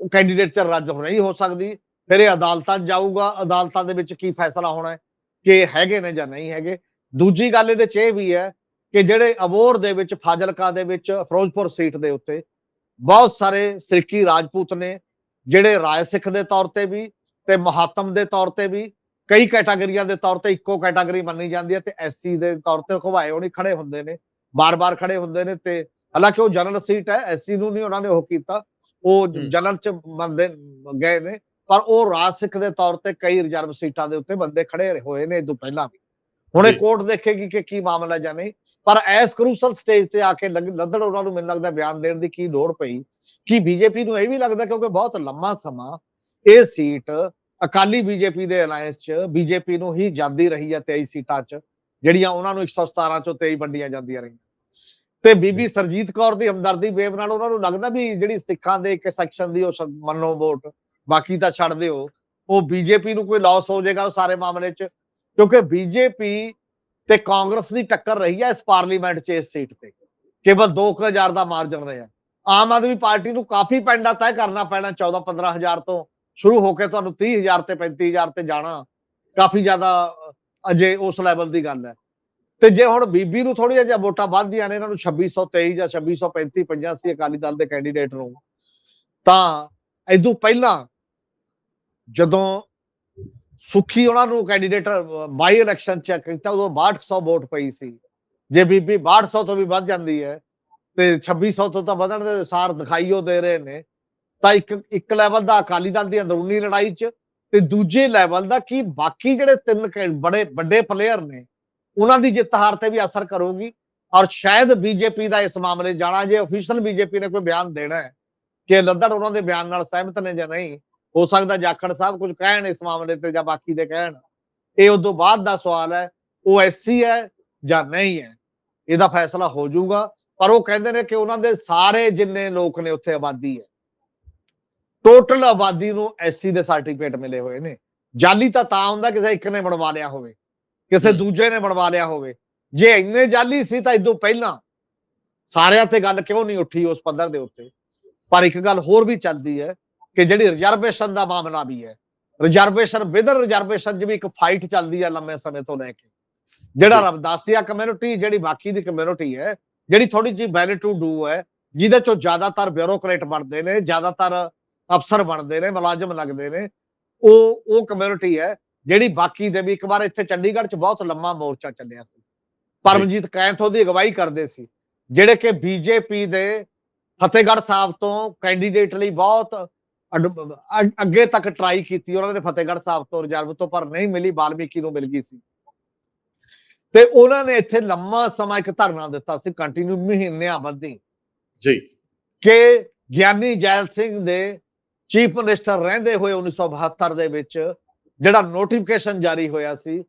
ਉਹ ਕੈਂਡੀਡੇਟ ਚ ਰੱਦ ਨਹੀਂ ਹੋ ਸਕਦੀ। ਫਿਰ ਇਹ ਅਦਾਲਤਾਂ 'ਚ ਜਾਊਗਾ ਅਦਾਲਤਾਂ ਦੇ ਵਿੱਚ ਕੀ ਫੈਸਲਾ ਹੋਣਾ ਹੈ ਕਿ ਹੈਗੇ ਨੇ ਜਾਂ ਨਹੀਂ ਹੈਗੇ। ਦੂਜੀ ਗੱਲ ਇਹਦੇ ਚ ਇਹ ਵੀ ਹੈ ਕਿ ਜਿਹੜੇ ਅਬੋਰ ਦੇ ਵਿੱਚ ਫਾਜ਼ਿਲਕਾ ਦੇ ਵਿੱਚ ਫਿਰੋਜ਼ਪੁਰ ਸੀਟ ਦੇ ਉੱਤੇ ਬਹੁਤ ਸਾਰੇ ਸਿੱਖੀ ਰਾਜਪੂਤ ਨੇ ਜਿਹੜੇ ਰਾਏ ਸਿੱਖ ਦੇ ਤੌਰ ਤੇ ਵੀ ਤੇ ਮਹਾਤਮ ਦੇ ਤੌਰ ਤੇ ਵੀ ਕਈ ਕੈਟਾਗਰੀਆਂ ਦੇ ਤੌਰ ਤੇ ਇੱਕੋ ਕੈਟਾਗਰੀ ਮੰਨੀ ਜਾਂਦੀ ਹੈ ਤੇ ਐਸਸੀ ਦੇ ਤੌਰ ਤੇ ਖਵਾਏ ਹੋਣੀ ਖੜੇ ਹੁੰਦੇ ਨੇ ਬਾਰ-ਬਾਰ ਖੜੇ ਹੁੰਦੇ ਨੇ ਤੇ ਹਾਲਾਂਕਿ ਉਹ ਜਨਰਲ ਸੀਟ ਹੈ ਐਸਸੀ ਨੂੰ ਨਹੀਂ ਉਹਨਾਂ ਨੇ ਉਹ ਕੀਤਾ ਉਹ। ਜਨਰਲ ਚ ਬੰਦੇ ਗਏ ਨੇ ਪਰ ਉਹ ਰਾਜ ਸਿੱਖ ਦੇ ਤੌਰ ਤੇ ਕਈ ਰਿਜ਼ਰਵ ਸੀਟਾਂ ਦੇ ਉੱਤੇ ਬੰਦੇ ਖੜੇ ਹੋਏ ਨੇ ਇਹ ਤੋਂ ਪਹਿਲਾਂ ਵੀ ਹੁਣ ਇਹ। ਕੋਰਟ ਦੇਖੇਗੀ ਕਿ ਕੀ ਮਾਮਲਾ ਜਾਂ ਨਹੀਂ। ਪਰ ਐਸ ਕਰੂਸਲ ਸਟੇਜ ਤੇ ਆ ਕੇ ਲੱਦੜ ਉਹਨਾਂ ਨੂੰ ਮੈਨੂੰ ਲੱਗਦਾ ਬਿਆਨ ਦੇਣ ਦੀ ਕੀ ਲੋੜ ਪਈ। ਕਿ ਬੀਜੇਪੀ ਨੂੰ ਇਹ ਵੀ ਲੱਗਦਾ ਕਿਉਂਕਿ ਬਹੁਤ ਲੰਮਾ ਸਮਾਂ ਇਹ ਸੀਟ ਅਕਾਲੀ ਬੀਜੇਪੀ ਦੇ ਅਲਾਈਅੰਸ ਚ ਬੀਜੇਪੀ ਨੂੰ ਹੀ ਜਾਂਦੀ ਰਹੀ ਹੈ 23 ਸੀਟਾਂ ਚ ਜਿਹੜੀਆਂ ਉਹਨਾਂ ਨੂੰ 117 ਚੋਂ 23 ਵੰਡੀਆਂ ਜਾਂਦੀਆਂ ਰਹੀਆਂ। ਤੇ ਬੀਬੀ ਸਰਜੀਤ ਕੌਰ ਦੀ ਹਮਦਰਦੀ ਵੇਵ ਨਾਲ ਉਹਨਾਂ ਨੂੰ ਲੱਗਦਾ ਵੀ ਜਿਹੜੀ ਸਿੱਖਾਂ ਦੇ ਇੱਕ ਸੈਕਸ਼ਨ ਦੀ ਉਹ ਮੰਨੋ ਵੋਟ ਬਾਕੀ ਤਾਂ ਛੱਡ ਦਿਓ। ਉਹ ਬੀਜੇਪੀ ਨੂੰ ਕੋਈ ਲਾਸ ਹੋ ਜਾਏਗਾ ਸਾਰੇ ਮਾਮਲੇ 'ਚ। ਕਿਉਂਕਿ ਬੀਜੇਪੀ ਤੇ ਕਾਂਗਰਸ ਦੀ ਟੱਕਰ ਰਹੀ ਹੈ ਇਸ ਪਾਰਲੀਮੈਂਟ 'ਚ ਇਸ ਸੀਟ ਤੇ। ਕੇਵਲ 2000 ਦਾ ਮਾਰਜਨ ਰਿਹਾ ਆਮ ਆਦਮੀ ਪਾਰਟੀ ਨੂੰ ਕਾਫੀ ਪੈਂਡਾ ਤੈਅ ਕਰਨਾ ਪੈਣਾ 14 15000 ਤੋਂ ਸ਼ੁਰੂ ਹੋ ਕੇ ਤੁਹਾਨੂੰ 30000 ਤੇ 35000 ਤੇ ਜਾਣਾ ਕਾਫੀ ਜ਼ਿਆਦਾ ਅਜੇ ਉਸ ਲੈਵਲ ਦੀ ਗੱਲ ਹੈ। ਤੇ ਜੇ ਹੁਣ ਬੀਬੀ ਨੂੰ ਥੋੜੀ ਜਿਹਾ ਵੋਟਾਂ ਵੱਧਦੀਆਂ ਨੇ, ਇਹਨਾਂ ਨੂੰ 2623 ਜਾਂ 2635 85 ਅਕਾਲੀ ਦਲ ਦੇ ਕੈਂਡੀਡੇਟ ਨੂੰ, ਤਾਂ ਇਦੋਂ ਪਹਿਲਾਂ ਜਦੋਂ ਸੁਖੀ ਉਹਨਾਂ ਨੂੰ ਕੈਂਡੀਡੇਟ ਬਾਈ ਇਲੈਕਸ਼ਨ ਚੈੱਕ ਕੀਤਾ ਉਦੋਂ 6200 ਵੋਟ ਪਈ ਸੀ ਜੇ ਬੀਬੀ 6200 ਤੋਂ ਵੀ ਵੱਧ ਜਾਂਦੀ ਹੈ ਤੇ 2600 ਤੋਂ ਤਾਂ ਵਧਣ ਦੇ ਸਾਰ ਦਿਖਾਈ ਦੇ ਰਹੇ ਨੇ ਤਾਂ ਇੱਕ ਇੱਕ ਲੈਵਲ ਦਾ ਅਕਾਲੀ ਦਲ ਦੀ ਅੰਦਰੂਨੀ ਲੜਾਈ ਚ ਤੇ ਦੂਜੇ ਲੈਵਲ ਦਾ ਕੀ ਬਾਕੀ ਜਿਹੜੇ ਤਿੰਨ ਬੜੇ ਵੱਡੇ ਪਲੇਅਰ ਨੇ ਉਹਨਾਂ ਦੀ ਜਿੱਤ ਹਾਰ ਤੇ ਵੀ ਅਸਰ ਕਰੂਗੀ ਔਰ ਸ਼ਾਇਦ ਬੀਜੇਪੀ ਦਾ ਇਸ ਮਾਮਲੇ ਜਾਣਾ ਜੇ ਅਫੀਸ਼ੀਅਲ ਬੀਜੇਪੀ ਨੇ ਕੋਈ ਬਿਆਨ ਦੇਣਾ ਹੈ ਕਿ ਲੱਦੜ ਉਹਨਾਂ ਦੇ ਬਿਆਨ ਨਾਲ ਸਹਿਮਤ ਨੇ ਜਾਂ ਨਹੀਂ ਹੋ ਸਕਦਾ ਜਾਖੜ ਸਾਹਿਬ ਕੁਝ ਕਹਿਣ ਇਸ ਮਾਮਲੇ ਤੇ ਜਾਂ ਬਾਕੀ ਦੇ ਕਹਿਣ। ਇਹ ਉਦੋਂ ਬਾਅਦ ਦਾ ਸਵਾਲ ਹੈ ਉਹ ਐਸਸੀ ਹੈ ਜਾਂ ਨਹੀਂ ਹੈ। ਇਹਦਾ ਫੈਸਲਾ ਹੋ ਜਾਊਗਾ ਪਰ ਉਹ ਕਹਿੰਦੇ ਨੇ ਕਿ ਉਹਨਾਂ ਦੇ ਸਾਰੇ ਜਿੰਨੇ ਲੋਕ ਨੇ ਉੱਥੇ ਆਬਾਦੀ ਹੈ। ਟੋਟਲ ਆਬਾਦੀ ਨੂੰ ਐਸਸੀ ਦੇ ਸਰਟੀਫਿਕੇਟ ਮਿਲੇ ਹੋਏ ਨੇ। ਜਾਲੀ ਤਾਂ ਤਾਂ ਹੁੰਦਾ ਕਿਸੇ ਇੱਕ ਨੇ ਬਣਵਾ ਲਿਆ ਹੋਵੇ ਕਿਸੇ। ਦੂਜੇ ਨੇ ਬਣਵਾ ਲਿਆ ਹੋਵੇ। ਜੇ ਇੰਨੇ ਜਾਲੀ ਸੀ ਤਾਂ ਇਦੋਂ ਪਹਿਲਾਂ ਸਾਰਿਆਂ ਤੇ ਗੱਲ ਕਿਉਂ ਨਹੀਂ ਉੱਠੀ ਉਸ ਪੱਧਰ ਦੇ ਉੱਤੇ? ਪਰ ਇੱਕ ਗੱਲ ਹੋਰ ਵੀ ਚੱਲਦੀ ਹੈ ਕਿ ਜਿਹੜੀ ਰਿਜ਼ਰਵੇਸ਼ਨ ਦਾ ਮਾਮਲਾ ਵੀ ਹੈ। ਰਿਜ਼ਰਵੇਸ਼ਨ ਵਿਦਰ ਰਿਜ਼ਰਵੇਸ਼ਨ ਜਿਵੇਂ ਇੱਕ ਫਾਈਟ ਚੱਲਦੀ ਹੈ ਲੰਮੇ ਸਮੇਂ ਤੋਂ ਲੈ ਕੇ। ਜਿਹੜਾ ਜੀ। ਰਵਦਾਸੀਆ ਕਮਿਊਨਿਟੀ ਜਿਹੜੀ ਬਾਕੀ ਦੀ ਕਮਿਊਨਿਟੀ ਹੈ ਜਿਹੜੀ ਥੋੜੀ ਜਿਹੀ ਵੈਲਿਡ ਟੂ ਡੂ ਹੈ ਜਿਹਦੇ ਚੋਂ ਜ਼ਿਆਦਾਤਰ ਬਿਊਰੋਕਰੇਟ ਬਣਦੇ ਨੇ ਜ਼ਿਆਦਾਤਰ ਅਫਸਰ ਬਣਦੇ ਨੇ ਮੁਲਾਜ਼ਮ ਲੱਗਦੇ ਨੇ ਉਹ ਉਹ ਕਮਿਊਨਿਟੀ ਹੈ ਜਿਹੜੀ ਬਾਕੀ ਦੇ ਵੀ ਇੱਕ ਵਾਰ ਇੱਥੇ ਚੰਡੀਗੜ੍ਹ 'ਚ ਬਹੁਤ ਲੰਮਾ ਮੋਰਚਾ ਚੱਲਿਆ ਸੀ। ਪਰਮਜੀਤ ਕੈਂਥ ਉਹਦੀ ਅਗਵਾਈ ਕਰਦੇ ਸੀ ਜਿਹੜੇ ਕਿ ਬੀਜੇਪੀ ਦੇ ਫਤਿਹਗੜ੍ਹ ਸਾਹਿਬ ਤੋਂ ਕੈਂਡੀਡੇਟ ਲਈ ਬਹੁਤ ਅੱਗੇ ਤੱਕ ਟਰਾਈ ਕੀਤੀ ਉਹਨਾਂ ਨੇ ਫਤਿਹਗੜ੍ਹ ਸਾਹਿਬ ਤੋਂ ਰਿਜ਼ਰਵ ਤੋਂ ਪਰ ਨਹੀਂ ਮਿਲੀ ਬਾਲਮੀਕੀ ਨੂੰ ਮਿਲ ਗਈ ਸੀ। ਤੇ ਉਹਨਾਂ ਨੇ ਇੱਥੇ ਲੰਮਾ ਸਮਾਂ ਇੱਕ ਧਰਨਾ ਦਿੱਤਾ ਸੀ ਕੰਟੀਨਿਊ ਮਹੀਨਿਆਂ ਬੱਧੀ। ਜੀ। ਕਿ ਗਿਆਨੀ ਜੈਲ ਸਿੰਘ ਦੇ ਚੀਫ ਮਿਨਿਸਟਰ ਰਹਿੰਦੇ ਹੋਏ 1972 ਦੇ ਵਿੱਚ ਜਿਹੜਾ ਨੋਟੀਫਿਕੇਸ਼ਨ ਜਾਰੀ ਹੋਇਆ ਸੀ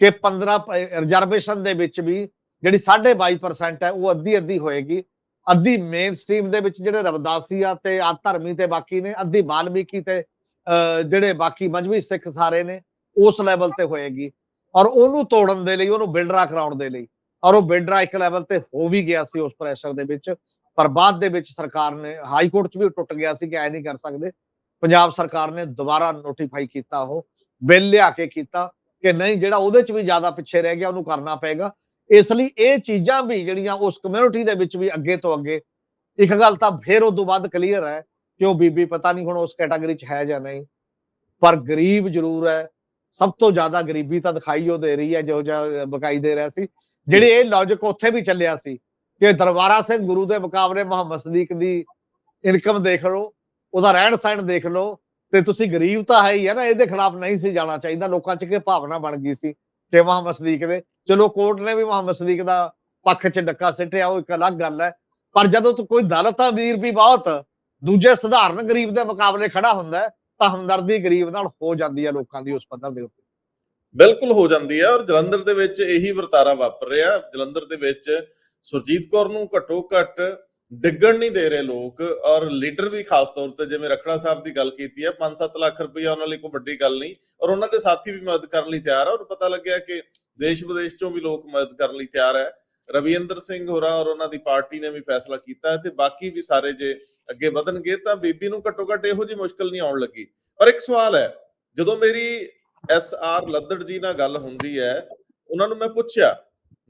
ਕਿ 15 ਰਿਜ਼ਰਵੇਸ਼ਨ ਦੇ ਵਿੱਚ ਵੀ ਜਿਹੜੀ 22% ਹੈ ਉਹ ਅੱਧੀ ਅੱਧੀ ਹੋਏਗੀ। ਅੱਧੀ ਮੇਨ ਸਟ੍ਰੀਮ ਦੇ ਵਿੱਚ ਜਿਹੜੇ ਰਵਦਾਸੀਆ ਤੇ ਆ ਧਰਮੀ ਤੇ ਬਾਕੀ ਨੇ ਅੱਧੀ ਬਾਲਮੀਕੀ ਤੇ ਅਹ, ਜਿਹੜੇ ਬਾਕੀ ਮਜਬੀ ਸਿੱਖ ਸਾਰੇ ਨੇ ਉਸ ਲੈਵਲ ਤੇ ਹੋਏਗੀ। ਔਰ ਉਹਨੂੰ ਤੋੜਨ ਦੇ ਲਈ ਉਹਨੂੰ ਬਿਲਡਰਾ ਕਰਾਉਣ ਦੇ ਲਈ ਔਰ ਉਹ ਬਿਲਡਰਾ ਇੱਕ ਲੈਵਲ ਤੇ ਹੋ ਵੀ ਗਿਆ ਸੀ ਉਸ ਪ੍ਰੈਸ਼ਰ ਦੇ ਵਿੱਚ ਪਰ ਬਾਅਦ ਦੇ ਵਿੱਚ ਸਰਕਾਰ ਨੇ ਹਾਈ ਕੋਰਟ 'ਚ ਵੀ ਟੁੱਟ ਗਿਆ ਸੀ ਕਿ ਐ ਨਹੀਂ ਕਰ ਸਕਦੇ। ਪੰਜਾਬ ਸਰਕਾਰ ਨੇ ਦੁਬਾਰਾ ਨੋਟੀਫਾਈ ਕੀਤਾ ਉਹ ਬਿੱਲ ਲਿਆ ਕੇ ਕੀਤਾ ਕਿ ਨਹੀਂ ਜਿਹੜਾ ਉਹਦੇ 'ਚ ਵੀ ਜ਼ਿਆਦਾ ਪਿੱਛੇ ਰਹਿ ਗਿਆ ਉਹਨੂੰ ਕਰਨਾ ਪਏਗਾ। ਇਸ ਲਈ ਇਹ ਚੀਜ਼ਾਂ ਵੀ ਜਿਹੜੀਆਂ ਉਸ ਕਮਿਊਨਿਟੀ ਦੇ ਵਿੱਚ ਵੀ ਅੱਗੇ ਤੋਂ ਅੱਗੇ, ਇੱਕ ਗੱਲ ਤਾਂ ਫੇਰ ਤੋਂ ਬਾਅਦ ਕਲੀਅਰ ਹੈ ਕਿ ਉਹ ਬੀਬੀ ਪਤਾ ਨਹੀਂ ਹੁਣ ਉਸ ਕੈਟਾਗਰੀ 'ਚ ਹੈ ਜਾਂ ਨਹੀਂ, ਪਰ ਗਰੀਬ ਜ਼ਰੂਰ ਹੈ, ਸਭ ਤੋਂ ਜ਼ਿਆਦਾ ਗਰੀਬੀ ਤਾਂ ਦਿਖਾਈ ਉਹ ਦੇ ਰਹੀ ਹੈ ਜੋ ਜਿਹਾ ਬਕਾਈ ਦੇ ਰਿਹਾ ਸੀ, ਜਿਹੜੀ ਇਹ ਲੌਜੀਕ ਉੱਥੇ ਵੀ ਚੱਲਿਆ ਸੀ ਕਿ ਦਰਬਾਰਾ ਸਿੰਘ ਗੁਰੂ ਦੇ ਮੁਕਾਬਲੇ ਮੁਹੰਮਦ ਸਦੀਕ ਦੀ ਇਨਕਮ ਦੇਖ ਲਓ, ਉਹਦਾ ਰਹਿਣ ਸਹਿਣ ਦੇਖ ਲਓ, ਤੇ ਤੁਸੀਂ ਗਰੀਬ ਤਾਂ ਹੈ ਹੀ ਹੈ ਨਾ, ਇਹਦੇ ਖਿਲਾਫ ਨਹੀਂ ਸੀ ਜਾਣਾ ਚਾਹੀਦਾ, ਲੋਕਾਂ 'ਚ ਕਿ ਭਾਵਨਾ ਬਣ ਗਈ ਸੀ ਕਿ ਮੁਹੰਮਦ ਸਦੀਕ ਦੇ ਚਲੋ ਕੋਰਟ ਨੇ ਵੀ ਮੁਹੰਮਦ ਸਦੀਕ ਦਾ ਪੱਖ 'ਚ ਡੱਕਾ ਸਿੱਟਿਆ, ਉਹ ਇੱਕ ਅਲੱਗ ਗੱਲ ਹੈ। ਪਰ ਜਦੋਂ ਤੂੰ ਕੋਈ ਦਲਤ ਅਮੀਰ ਵੀ ਬਹੁਤ, ਦੂਜੇ ਸਧਾਰਨ ਗਰੀਬ ਦੇ ਮੁਕਾਬਲੇ ਖੜਾ ਹੁੰਦਾ ਤਾਂ ਹਮਦਰਦੀ ਗਰੀਬ ਨਾਲ ਹੋ ਜਾਂਦੀ ਹੈ ਲੋਕਾਂ ਦੀ ਉਸ ਪੱਧਰ ਦੇ ਉੱਤੇ। ਬਿਲਕੁਲ ਹੋ ਜਾਂਦੀ ਹੈ ਔਰ ਜਲੰਧਰ ਦੇ ਵਿੱਚ ਇਹੀ ਵਰਤਾਰਾ ਵਾਪਰ ਰਿਹਾ। ਜਲੰਧਰ ਦੇ ਵਿੱਚ ਸੁਰਜੀਤ ਕੌਰ ਨੂੰ ਘੱਟੋ ਘੱਟ ਡਿੱਗਣ ਨਹੀਂ ਦੇ ਰਹੇ ਲੋਕ ਔਰ ਲੀਡਰ ਵੀ ਖਾਸ ਤੌਰ ਤੇ ਜਿਵੇਂ ਰਖੜਾ ਸਾਹਿਬ ਦੀ ਗੱਲ ਕੀਤੀ ਹੈ 5-7 ਲੱਖ ਰੁਪਇਆ ਉਹਨਾਂ ਲਈ ਕੋਈ ਵੱਡੀ ਗੱਲ ਨਹੀਂ ਔਰ ਉਹਨਾਂ ਦੇ ਸਾਥੀ ਵੀ ਮਦਦ ਕਰਨ ਲਈ ਤਿਆਰ ਆ ਔਰ ਪਤਾ ਲੱਗਿਆ ਕਿ ਦੇਸ਼ ਵਿਦੇਸ਼ ਚੋਂ ਵੀ ਲੋਕ ਮਦਦ ਕਰਨ ਲਈ ਤਿਆਰ ਹੈ। ਰਵਿੰਦਰ ਸਿੰਘ ਹੋਰਾਂ ਔਰ ਉਹਨਾਂ ਦੀ ਪਾਰਟੀ ਨੇ ਵੀ ਫੈਸਲਾ ਕੀਤਾ ਤੇ ਬਾਕੀ ਵੀ ਸਾਰੇ ਜੇ ਅੱਗੇ ਵਧਣਗੇ ਤਾਂ ਬੀਬੀ ਨੂੰ ਘੱਟੋ ਘੱਟ ਇਹੋ ਜੀ ਮੁਸ਼ਕਲ ਨਹੀਂ ਆਉਣ ਲੱਗੀ। ਪਰ ਇੱਕ ਸਵਾਲ ਹੈ, ਜਦੋਂ ਮੇਰੀ ਐਸ ਆਰ ਲੱਦੜ ਜੀ ਨਾਲ ਗੱਲ ਹੁੰਦੀ ਹੈ, ਉਹਨਾਂ ਨੂੰ ਮੈਂ ਪੁੱਛਿਆ,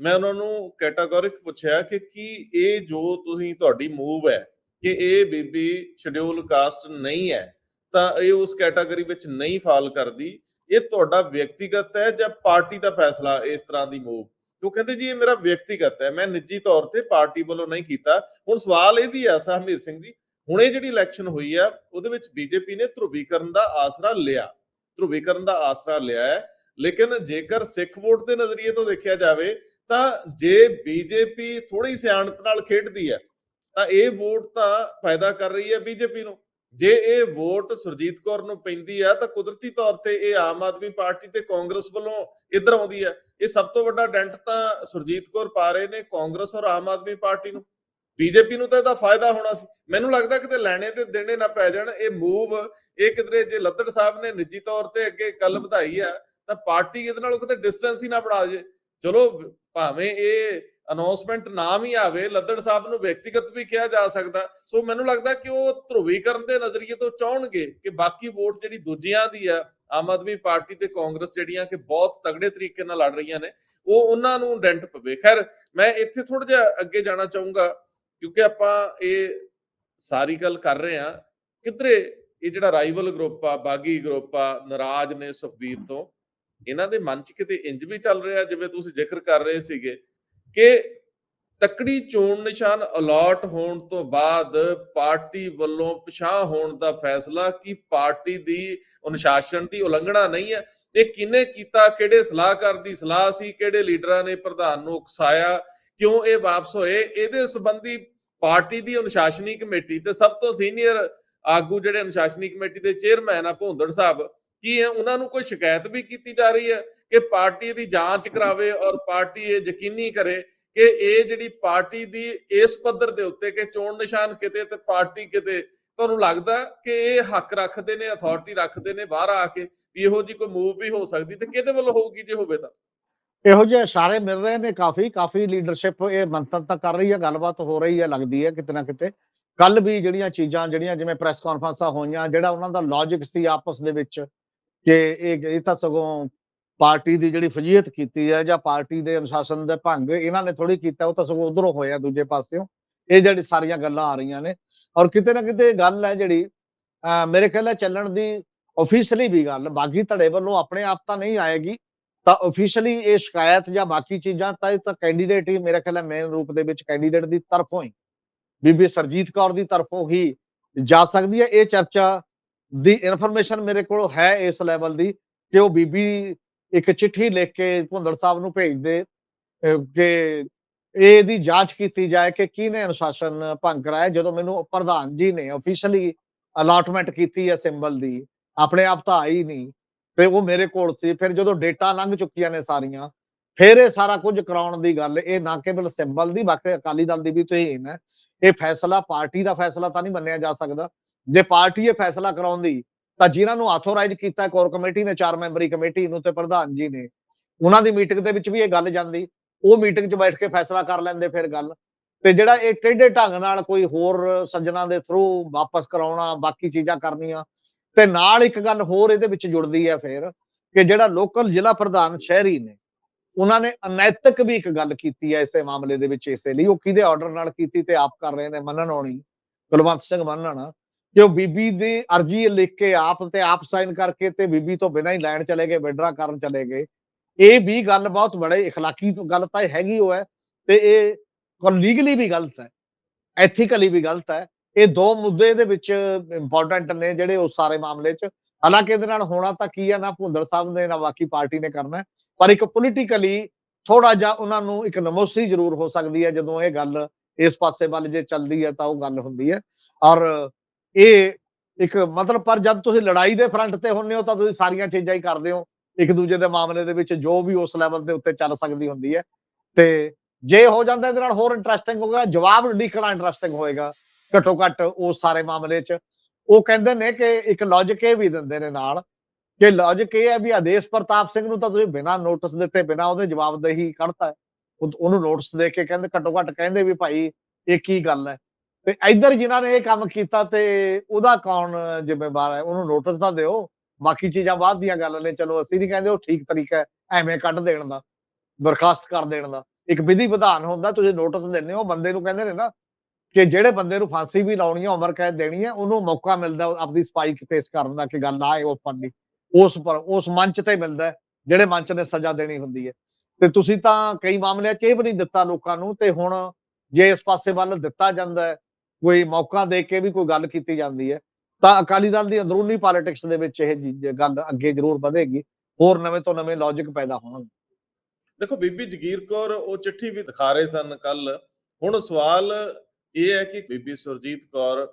ਮੈਂ ਉਹਨਾਂ ਨੂੰ ਕੈਟਾਗੋਰਿਕ ਪੁੱਛਿਆ ਕਿ ਕੀ ਇਹ ਜੋ ਤੁਸੀਂ ਤੁਹਾਡੀ ਮੂਵ ਹੈ ਕਿ ਇਹ ਬੀਬੀ ਸ਼ਡਿਊਲ ਕਾਸਟ ਨਹੀਂ ਹੈ, ਤਾਂ ਇਹ ਉਸ ਕੈਟਾਗਰੀ ਵਿੱਚ ਨਹੀਂ ਫਾਲ ਕਰਦੀ ਇਹ ਤੁਹਾਡਾ ਵਿਅਕਤੀਗਤ ਹੈ ਜਾਂ ਪਾਰਟੀ ਦਾ ਫੈਸਲਾ ਇਸ ਤਰ੍ਹਾਂ ਦੀ ਮੂਵ? ਉਹ ਕਹਿੰਦੇ ਜੀ, ਇਹ ਮੇਰਾ ਵਿਅਕਤੀਗਤ ਹੈ, ਮੈਂ ਨਿੱਜੀ ਤੌਰ ਤੇ ਪਾਰਟੀ ਵੱਲੋਂ ਨਹੀਂ ਕੀਤਾ। ਹੁਣ ਸਵਾਲ ਇਹ ਵੀ ਹੈ ਹਮੀਰ ਸਿੰਘ ਜੀ, ਹੁਣੇ ਜਿਹੜੀ ਇਲੈਕਸ਼ਨ ਹੋਈ ਆ, ਉਹਦੇ ਵਿੱਚ ਬੀਜੇਪੀ ਨੇ ਧਰੁਵੀਕਰਨ ਦਾ ਆਸਰਾ ਲਿਆ। ਧਰੁਵੀਕਰਨ ਦਾ ਆਸਰਾ ਲਿਆ ਹੈ, ਲੇਕਿਨ ਜੇਕਰ ਸਿੱਖ ਵੋਟ ਦੇ ਨਜ਼ਰੀਏ ਤੋਂ ਦੇਖਿਆ ਜਾਵੇ, ਤਾਂ ਜੇ ਬੀਜੇਪੀ ਥੋੜੀ ਸਿਆਣਪ ਨਾਲ ਖੇਡਦੀ ਹੈ, ਤਾਂ ਇਹ ਵੋਟ ਤਾਂ ਫਾਇਦਾ ਕਰ ਰਹੀ ਹੈ ਬੀਜੇਪੀ ਨੂੰ। ਜੇ ਇਹ ਵੋਟ ਸੁਰਜੀਤ ਕੌਰ ਨੂੰ ਪੈਂਦੀ ਆ, ਤਾਂ ਕੁਦਰਤੀ ਤੌਰ ਤੇ ਇਹ ਆਮ ਆਦਮੀ ਪਾਰਟੀ ਤੇ ਕਾਂਗਰਸ ਵੱਲੋਂ ਇੱਧਰ ਆਉਂਦੀ ਹੈ ਇਹ ਸਭ ਤੋਂ ਵੱਡਾ ਡੈਂਟ ਤਾਂ ਸੁਰਜੀਤ ਕੌਰ ਪਾ ਰਹੇ ਨੇ ਕਾਂਗਰਸ ਔਰ ਆਮ ਆਦਮੀ ਪਾਰਟੀ ਨੂੰ। ਬੀਜੇਪੀ ਨੂੰ ਤਾਂ ਇਹਦਾ ਫਾਇਦਾ ਹੋਣਾ ਸੀ। ਮੈਨੂੰ ਲੱਗਦਾ ਕਿਤੇ ਲੈਣੇ ਤੇ ਦੇਣੇ ਨਾ ਪੈ ਜਾਣ, ਇਹ ਮੂਵ, ਇਹ ਕਿਧਰੇ ਜੇ ਲੱਦੜ ਸਾਹਿਬ ਨੇ ਨਿੱਜੀ ਤੌਰ ਤੇ ਅੱਗੇ ਗੱਲ ਵਧਾਈ ਆ, ਤਾਂ ਪਾਰਟੀ ਇਹਦੇ ਨਾਲੋਂ ਕਿਤੇ ਡਿਸਟੈਂਸ ਹੀ ਨਾ ਬਣਾ ਜੇ। ਚਲੋ, ਭਾਵੇਂ ਇਹ ਅਨਾਉਂਸਮੈਂਟ ਨਾ ਵੀ ਆਵੇ, ਲੱਦੜ ਸਾਹਿਬ ਨੂੰ ਵਿਅਕਤੀਗਤ ਵੀ ਕਿਹਾ ਜਾ ਸਕਦਾ। ਸੋ ਮੈਨੂੰ ਲੱਗਦਾ ਕਿ ਉਹ ਧਰੁਵੀਕਰਨ ਦੇ ਨਜ਼ਰੀਏ ਤੋਂ ਚਾਹਣਗੇ ਕਿ ਬਾਕੀ ਵੋਟ ਜਿਹੜੀ ਦੂਜਿਆਂ ਦੀ ਆ, ਆਮ ਆਦਮੀ ਪਾਰਟੀ ਤੇ ਕਾਂਗਰਸ ਜਿਹੜੀਆਂ ਕਿ ਬਹੁਤ ਤਗੜੇ ਤਰੀਕੇ ਨਾਲ ਲੜ ਰਹੀਆਂ ਨੇ, ਉਹ ਉਹਨਾਂ ਨੂੰ ਡੈਂਟ ਪਵੇ। ਖੈਰ, ਮੈਂ ਇੱਥੇ ਥੋੜਾ ਜਿਹਾ ਅੱਗੇ ਜਾਣਾ ਚਾਹੂੰਗਾ, ਕਿਉਂਕਿ ਆਪਾਂ ਇਹ ਸਾਰੀ ਗੱਲ ਕਰ ਰਹੇ ਆ ਕਿਧਰੇ ਇਹ ਜਿਹੜਾ ਰਾਈਵਲ ਗਰੁੱਪ ਆ, ਬਾਗੀ ਗਰੁੱਪ ਆ, ਨਾਰਾਜ਼ ਨੇ ਸੁਖਬੀਰ ਤੋਂ, ਇਹਨਾਂ ਦੇ ਮਨ 'ਚ ਕਿਤੇ ਇੰਜ ਵੀ ਚੱਲ ਰਿਹਾ, ਜਿਵੇਂ ਤੁਸੀਂ ਜ਼ਿਕਰ ਕਰ ਰਹੇ ਸੀਗੇ। ਕਿ ਤਕੜੀ ਚੋਣ ਨਿਸ਼ਾਨ ਅਲਾਟ ਹੋਣ ਤੋਂ ਬਾਅਦ ਪਾਰਟੀ ਵੱਲੋਂ ਪਛਾਹ ਹੋਣ ਦਾ ਫੈਸਲਾ ਕਿ? ਪਾਰਟੀ ਦੀ ਅਨੁਸ਼ਾਸਨ ਦੀ ਉਲੰਘਣਾ ਨਹੀਂ ਹੈ। ਇਹ ਕਿਨੇ ਕੀਤਾ? ਕਿਹੜੇ ਸਲਾਹਕਾਰ ਦੀ ਸਲਾਹ ਸੀ? ਕਿਹੜੇ ਲੀਡਰਾਂ ਨੇ ਪ੍ਰਧਾਨ ਨੂੰ ਉਕਸਾਇਆ? ਕਿਉਂ ਇਹ ਵਾਪਸ ਹੋਏ? ਇਹਦੇ ਸੰਬੰਧੀ ਪਾਰਟੀ ਦੀ ਅਨੁਸ਼ਾਸਨੀ ਕਮੇਟੀ ਤੇ ਸਭ ਤੋਂ ਸੀਨੀਅਰ ਆਗੂ ਜਿਹੜੇ ਅਨੁਸ਼ਾਸਨੀ ਕਮੇਟੀ ਦੇ ਚੇਅਰਮੈਨ ਆ ਭੋਂਦੜ ਸਾਹਿਬ, ਕੀ ਹੈ ਉਹਨਾਂ ਨੂੰ ਕੋਈ ਸ਼ਿਕਾਇਤ ਵੀ ਕੀਤੀ ਜਾ ਰਹੀ ਹੈ? ਕਿ ਪਾਰਟੀ ਦੀ ਜਾਂਚ ਕਰਾਵੇ ਔਰ ਪਾਰਟੀ ਇਹ ਯਕੀਨੀ ਕਰੇ ਕਿ ਇਹ ਜਿਹੜੀ ਪਾਰਟੀ ਦੀ ਇਸ ਪੱਧਰ ਦੇ ਉੱਤੇ ਕਿ ਚੋਣ ਨਿਸ਼ਾਨ ਕਿਤੇ ਤੇ ਪਾਰਟੀ ਕਿਤੇ, ਤੁਹਾਨੂੰ ਲੱਗਦਾ ਕਿ ਇਹ ਹੱਕ ਰੱਖਦੇ ਨੇ ਅਥਾਰਟੀ ਰੱਖਦੇ ਨੇ ਬਾਹਰ ਆ ਕੇ ਵੀ ਇਹੋ ਜੀ ਕੋਈ ਮੂਵ ਵੀ ਹੋ ਸਕਦੀ ਤੇ ਕਿਹਦੇ ਵੱਲੋਂ ਹੋਊਗੀ ਜੇ ਹੋਵੇ ਤਾਂ? ਇਹੋ ਜਿਹੇ ਸਾਰੇ ਮਿਲ ਰਹੇ ਨੇ ਕਾਫੀ ਕਾਫੀ ਲੀਡਰਸ਼ਿਪ ਇਹ ਮੰਤਨ ਤਾਂ ਕਰ ਰਹੀ ਹੈ, ਗੱਲਬਾਤ ਹੋ ਰਹੀ ਹੈ, ਲੱਗਦੀ ਹੈ ਕਿਤੇ ਨਾ ਕਿਤੇ। ਕੱਲ ਵੀ ਜਿਹੜੀਆਂ ਚੀਜ਼ਾਂ, ਜਿਹੜੀਆਂ ਜਿਵੇਂ ਪ੍ਰੈਸ ਕਾਨਫਰੰਸਾਂ ਹੋਈਆਂ, ਜਿਹੜਾ ਉਹਨਾਂ ਦਾ ਲੌਜੀਕ ਸੀ ਆਪਸ ਦੇ ਵਿੱਚ ਕਿ ਇਹ ਇਹ ਤਾਂ ਸਗੋਂ ਪਾਰਟੀ ਦੀ ਜਿਹੜੀ ਫਜੀਅਤ ਕੀਤੀ ਹੈ ਜਾਂ ਪਾਰਟੀ ਦੇ ਅਨੁਸ਼ਾਸਨ ਦੇ ਭੰਗ ਇਹਨਾਂ ਨੇ ਥੋੜੀ ਕੀਤਾ, ਉਹ ਤਾਂ ਸਗੋਂ ਉਧਰੋਂ ਹੋਇਆ ਦੂਜੇ ਪਾਸਿਓਂ। ਇਹ ਜਿਹੜੀ ਸਾਰੀਆਂ ਗੱਲਾਂ ਆ ਰਹੀਆਂ ਨੇ। ਔਰ ਕਿਤੇ ਨਾ ਕਿਤੇ ਗੱਲ ਹੈ ਜਿਹੜੀ ਮੇਰੇ ਖਿਆਲ ਹੈ ਚੱਲਣ ਦੀ ਆਫੀਸ਼ੀਅਲੀ ਵੀ ਗੱਲ, ਬਾਗੀ ਧੜੇ ਵੱਲੋਂ ਆਪਣੇ ਆਪ ਤਾਂ ਨਹੀਂ ਆਏਗੀ, ਤਾਂ ਆਫੀਸ਼ੀਅਲੀ ਇਹ ਸ਼ਿਕਾਇਤ ਜਾਂ ਬਾਕੀ ਚੀਜ਼ਾਂ ਤਾਂ ਇਹ ਤਾਂ ਕੈਂਡੀਡੇਟ ਹੀ ਮੇਰੇ ਖਿਆਲ ਹੈ ਮੇਨ ਰੂਪ ਦੇ ਵਿੱਚ ਕੈਂਡੀਡੇਟ ਦੀ ਤਰਫੋਂ ਹੀ, ਬੀਬੀ ਸਰਜੀਤ ਕੌਰ ਦੀ ਤਰਫੋਂ ਹੀ ਜਾ ਸਕਦੀ ਹੈ। ਇਹ ਚਰਚਾ ਦੀ ਇਨਫੋਰਮੇਸ਼ਨ ਮੇਰੇ ਕੋਲ ਹੈ ਇਸ ਲੈਵਲ ਦੀ ਕਿ ਉਹ ਬੀਬੀ ਇੱਕ ਚਿੱਠੀ ਲਿਖ ਕੇ ਭੁੰਦੜ ਸਾਹਿਬ ਨੂੰ ਭੇਜਦੇ, ਅਹ, ਕਿ ਇਹਦੀ ਜਾਂਚ ਕੀਤੀ ਜਾਏ ਕਿ ਕਿਹਨੇ ਅਨੁਸ਼ਾਸਨ ਭੰਗ ਕਰਾਇਆ, ਜਦੋਂ ਮੈਨੂੰ ਪ੍ਰਧਾਨ ਜੀ ਨੇ ਆਫੀਸ਼ੀਅਲੀ ਅਲਾਟਮੈਂਟ ਕੀਤੀ ਹੈ ਸਿੰਬਲ ਦੀ, ਆਪਣੇ ਆਪ ਤਾਂ ਆਈ ਨਹੀਂ, ਤੇ ਉਹ ਮੇਰੇ ਕੋਲ ਸੀ, ਫਿਰ ਜਦੋਂ ਡੇਟਾ ਲੰਘ ਚੁੱਕੀਆਂ ਨੇ ਸਾਰੀਆਂ, ਫਿਰ ਇਹ ਸਾਰਾ ਕੁਝ ਕਰਾਉਣ ਦੀ ਗੱਲ, ਇਹ ਨਾ ਕੇਵਲ ਸਿੰਬਲ ਦੀ, ਬਾਕੀ ਅਕਾਲੀ ਦਲ ਦੀ ਵੀ ਤੋਹੀਨ ਹੈ ਇਹ ਫੈਸਲਾ ਪਾਰਟੀ ਦਾ ਫੈਸਲਾ ਤਾਂ ਨਹੀਂ ਮੰਨਿਆ ਜਾ ਸਕਦਾ, ਜੇ ਪਾਰਟੀ ਇਹ ਫੈਸਲਾ ਕਰਾਉਂਦੀ ਤਾਂ ਜਿਨ੍ਹਾਂ ਨੂੰ ਆਥੋਰਾਈਜ਼ ਕੀਤਾ, ਕੋਰ ਕਮੇਟੀ ਨੇ, ਚਾਰ ਮੈਂਬਰੀ ਕਮੇਟੀ ਨੂੰ ਤੇ ਪ੍ਰਧਾਨ ਜੀ ਨੇ, ਉਹਨਾਂ ਦੀ ਮੀਟਿੰਗ ਦੇ ਵਿੱਚ ਵੀ ਇਹ ਗੱਲ ਜਾਂਦੀ, ਉਹ ਮੀਟਿੰਗ 'ਚ ਬੈਠ ਕੇ ਫੈਸਲਾ ਕਰ ਲੈਂਦੇ ਫਿਰ ਗੱਲ ਤੇ ਜਿਹੜਾ ਇਹ ਟੇਢੇ ਢੰਗ ਨਾਲ ਕੋਈ ਹੋਰ ਸੱਜਣਾ ਦੇ ਥਰੂ ਵਾਪਸ ਕਰਾਉਣਾ, ਬਾਕੀ ਚੀਜ਼ਾਂ ਕਰਨੀਆਂ ਤੇ ਨਾਲ ਇੱਕ ਗੱਲ ਹੋਰ ਇਹਦੇ ਵਿੱਚ ਜੁੜਦੀ ਹੈ ਫਿਰ ਕਿ ਜਿਹੜਾ ਲੋਕਲ ਜ਼ਿਲ੍ਹਾ ਪ੍ਰਧਾਨ ਸ਼ਹਿਰੀ ਨੇ, ਉਹਨਾਂ ਨੇ ਅਨੈਤਿਕ ਵੀ ਇੱਕ ਗੱਲ ਕੀਤੀ ਹੈ ਇਸੇ ਮਾਮਲੇ ਦੇ ਵਿੱਚ ਇਸੇ ਲਈ, ਉਹ ਕਿਹਦੇ ਆਰਡਰ ਨਾਲ ਕੀਤੀ ਤੇ ਆਪ ਕਰ ਰਹੇ ਨੇ ਮੰਨਣ ਆਉਣੀ, ਕੁਲਵੰਤ ਸਿੰਘ ਮੰਨਣ ਕਿ ਉਹ ਬੀਬੀ ਦੀ ਅਰਜੀ ਲਿਖ ਕੇ ਆਪ ਤੇ ਆਪ ਸਾਈਨ ਕਰਕੇ ਤੇ ਬੀਬੀ ਤੋਂ ਬਿਨਾਂ ਹੀ ਲੈਣ ਚਲੇ ਗਏ ਵਿਡਰਾ ਕਰਨ ਚਲੇ ਗਏ ਇਹ ਵੀ ਗੱਲ ਬਹੁਤ ਬੜੇ اخلاقی ਗੱਲ ਤਾਂ ਇਹ ਹੈਗੀ ਉਹ ਹੈ ਤੇ ਇਹ ਲੀਗਲੀ ਵੀ ਗਲਤ ਹੈ ਐਥੀਕਲੀ ਵੀ ਗਲਤ ਹੈ ਇਹ ਦੋ ਮੁੱਦੇ ਦੇ ਵਿੱਚ ਇੰਪੋਰਟੈਂਟ ਨੇ ਜਿਹੜੇ ਉਸ ਸਾਰੇ ਮਾਮਲੇ 'ਚ ਹਾਲਾਂਕਿ ਇਹਦੇ ਨਾਲ ਹੋਣਾ ਤਾਂ ਕੀ ਹੈ ਨਾ ਭੁੰਦਰ ਸਾਹਿਬ ਨੇ ਨਾ ਬਾਕੀ ਪਾਰਟੀ ਨੇ ਕਰਨਾ ਹੈ ਪਰ ਇੱਕ ਪੋਲੀਟੀਕਲੀ ਥੋੜਾ ਜਿਹਾ ਉਹਨਾਂ ਨੂੰ ਇੱਕ ਨਮੋਸੀ ਜ਼ਰੂਰ ਹੋ ਸਕਦੀ ਹੈ ਜਦੋਂ ਇਹ ਗੱਲ ਇਸ ਪਾਸੇ ਵੱਲ ਜੇ ਚੱਲਦੀ ਹੈ ਤਾਂ ਉਹ ਗੱਲ ਹੁੰਦੀ ਹੈ ਔਰ ਇਹ ਇੱਕ ਮਤਲਬ ਪਰ ਜਦ ਤੁਸੀਂ ਲੜਾਈ ਦੇ ਫਰੰਟ ਤੇ ਹੁੰਨੇ ਹੋ ਤਾਂ ਤੁਸੀਂ ਸਾਰੀਆਂ ਚੀਜ਼ਾਂ ਹੀ ਕਰਦੇ ਹੋ। ਇੱਕ ਦੂਜੇ ਦੇ ਮਾਮਲੇ ਦੇ ਵਿੱਚ ਜੋ ਵੀ ਉਸ ਲੈਵਲ ਦੇ ਉੱਤੇ ਚੱਲ ਸਕਦੀ ਹੁੰਦੀ ਹੈ। ਤੇ ਜੇ ਹੋ ਜਾਂਦਾ ਇਹਦੇ ਨਾਲ ਹੋਰ ਇੰਟਰਸਟਿੰਗ ਹੋਗਾ ਜਵਾਬ ਲਿਖਣਾ ਇੰਟਰਸਟਿੰਗ ਹੋਏਗਾ। ਘੱਟੋ ਘੱਟ ਉਹ ਸਾਰੇ ਮਾਮਲੇ 'ਚ। ਉਹ ਕਹਿੰਦੇ ਨੇ ਕਿ ਇੱਕ ਲੌਜੀਕ ਇਹ ਵੀ ਦਿੰਦੇ ਨੇ ਨਾਲ ਕਿ ਲੌਜੀਕ ਇਹ ਹੈ ਵੀ ਆਦੇਸ਼ ਪ੍ਰਤਾਪ ਸਿੰਘ ਨੂੰ ਤਾਂ ਤੁਸੀਂ ਬਿਨਾਂ ਨੋਟਿਸ ਦਿੱਤੇ, ਬਿਨਾਂ ਉਹਦੇ ਜਵਾਬਦੇਹੀ ਕੱਢਤਾ। ਉਹਨੂੰ ਨੋਟਿਸ ਦੇ ਕੇ ਕਹਿੰਦੇ, ਘੱਟੋ ਘੱਟ ਕਹਿੰਦੇ ਵੀ ਭਾਈ ਇਹ ਕੀ ਗੱਲ ਹੈ? ਤੇ ਇੱਧਰ ਜਿਨ੍ਹਾਂ ਨੇ ਇਹ ਕੰਮ ਕੀਤਾ ਤੇ ਉਹਦਾ ਕੌਣ ਜ਼ਿੰਮੇਵਾਰ ਹੈ? ਉਹਨੂੰ ਨੋਟਿਸ ਤਾਂ ਦਿਓ। ਬਾਕੀ ਚੀਜ਼ਾਂ ਬਾਅਦ ਦੀਆਂ ਗੱਲਾਂ ਨੇ। ਚਲੋ, ਅਸੀਂ ਨਹੀਂ ਕਹਿੰਦੇ ਉਹ ਠੀਕ ਤਰੀਕਾ ਹੈ, ਐਵੇਂ ਕੱਢ ਦੇਣ ਦਾ, ਬਰਖਾਸਤ ਕਰ ਦੇਣ ਦਾ। ਇੱਕ ਵਿਧੀ ਵਿਧਾਨ ਹੁੰਦਾ, ਤੁਸੀਂ ਨੋਟਿਸ ਦਿੰਦੇ ਹੋ, ਬੰਦੇ ਨੂੰ ਕਹਿੰਦੇ ਨੇ ਨਾ ਕਿ ਜਿਹੜੇ ਬੰਦੇ ਨੂੰ ਫਾਂਸੀ ਵੀ ਲਾਉਣੀ ਹੈ, ਉਮਰ ਕੈਦ ਦੇਣੀ ਹੈ, ਉਹਨੂੰ ਮੌਕਾ ਮਿਲਦਾ ਆਪਣੀ ਸਪਾਈਕ ਫੇਸ ਕਰਨ ਦਾ ਕਿ ਗੱਲ ਆਏ ਓਪਨਲੀ ਉਸ ਪਰ, ਉਸ ਮੰਚ ਤੇ ਮਿਲਦਾ ਜਿਹੜੇ ਮੰਚ ਨੇ ਸਜ਼ਾ ਦੇਣੀ ਹੁੰਦੀ ਹੈ। ਤੇ ਤੁਸੀਂ ਤਾਂ ਕਈ ਮਾਮਲਿਆਂ 'ਚ ਇਹ ਵੀ ਨਹੀਂ ਦਿੱਤਾ ਲੋਕਾਂ ਨੂੰ, ਤੇ ਹੁਣ ਜੇ ਇਸ ਪਾਸੇ ਵੱਲ ਦਿੱਤਾ ਜਾਂਦਾ ਹੈ ਕੋਈ ਮੌਕਾ ਦੇ ਕੇ ਵੀ ਕੋਈ ਗੱਲ ਕੀਤੀ ਜਾਂਦੀ ਹੈ, ਤਾਂ ਅਕਾਲੀ ਦਲ ਦੀ ਅੰਦਰੂਨੀ ਪੋਲਿਟਿਕਸ ਦੇ ਵਿੱਚ ਇਹ ਗੱਲ ਅੱਗੇ ਜ਼ਰੂਰ ਵਧੇਗੀ, ਹੋਰ ਨਵੇਂ ਤੋਂ ਨਵੇਂ ਲੌਜੀਕ ਪੈਦਾ ਹੋਣਗੇ। ਦੇਖੋ, ਬੀਬੀ ਜਗੀਰ ਕੌਰ ਉਹ ਚਿੱਠੀ ਵੀ ਦਿਖਾ ਰਹੇ ਸਨ ਕੱਲ ਹੁਣ ਸਵਾਲ ਇਹ ਹੈ ਕਿ ਬੀਬੀ ਸੁਰਜੀਤ ਕੌਰ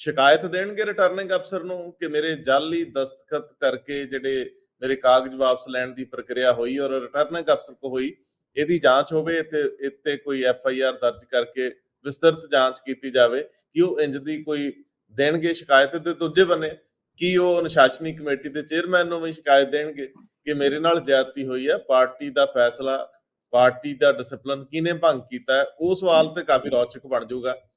ਸ਼ਿਕਾਇਤ ਦੇਣਗੇ ਰਿਟਰਨਿੰਗ ਅਫਸਰ ਨੂੰ ਕਿ ਮੇਰੇ ਜਾਲੀ ਦਸਤਖਤ ਕਰਕੇ ਜਿਹੜੇ ਮੇਰੇ ਕਾਗਜ਼ ਵਾਪਸ ਲੈਣ ਦੀ ਪ੍ਰਕਿਰਿਆ ਹੋਈ ਔਰ ਰਿਟਰਨਿੰਗ ਅਫਸਰ ਕੋ ਹੋਈ, ਇਹਦੀ ਜਾਂਚ ਹੋਵੇ ਤੇ ਇੱਥੇ ਕੋਈ ਐਫ ਆਈ ਆਰ ਦਰਜ ਕਰਕੇ ਵਿਸਤ੍ਰਿਤ ਜਾਂਚ ਕੀਤੀ ਜਾਵੇ ਕਿ ਉਹ ਇੰਜ ਦੀ ਕੋਈ ਦੇਣਗੇ ਸ਼ਿਕਾਇਤ ਤੇ ਦੂਜੇ ਬੰਨੇ, ਕੀ ਉਹ ਅਨੁਸ਼ਾਸਨੀ ਕਮੇਟੀ ਦੇ ਚੇਅਰਮੈਨ ਨੂੰ ਵੀ ਸ਼ਿਕਾਇਤ ਦੇਣਗੇ ਕਿ ਮੇਰੇ ਨਾਲ ਜ਼ਿਆਦਤੀ ਹੋਈ ਹੈ, ਪਾਰਟੀ ਦਾ ਫੈਸਲਾ, ਪਾਰਟੀ ਦਾ ਡਿਸਪਲਿਨ ਕਿਹਨੇ ਭੰਗ ਕੀਤਾ ਹੈ, ਉਹ ਸਵਾਲ ਤੇ ਕਾਫੀ ਰੌਚਕ ਬਣ ਜਾਊਗਾ।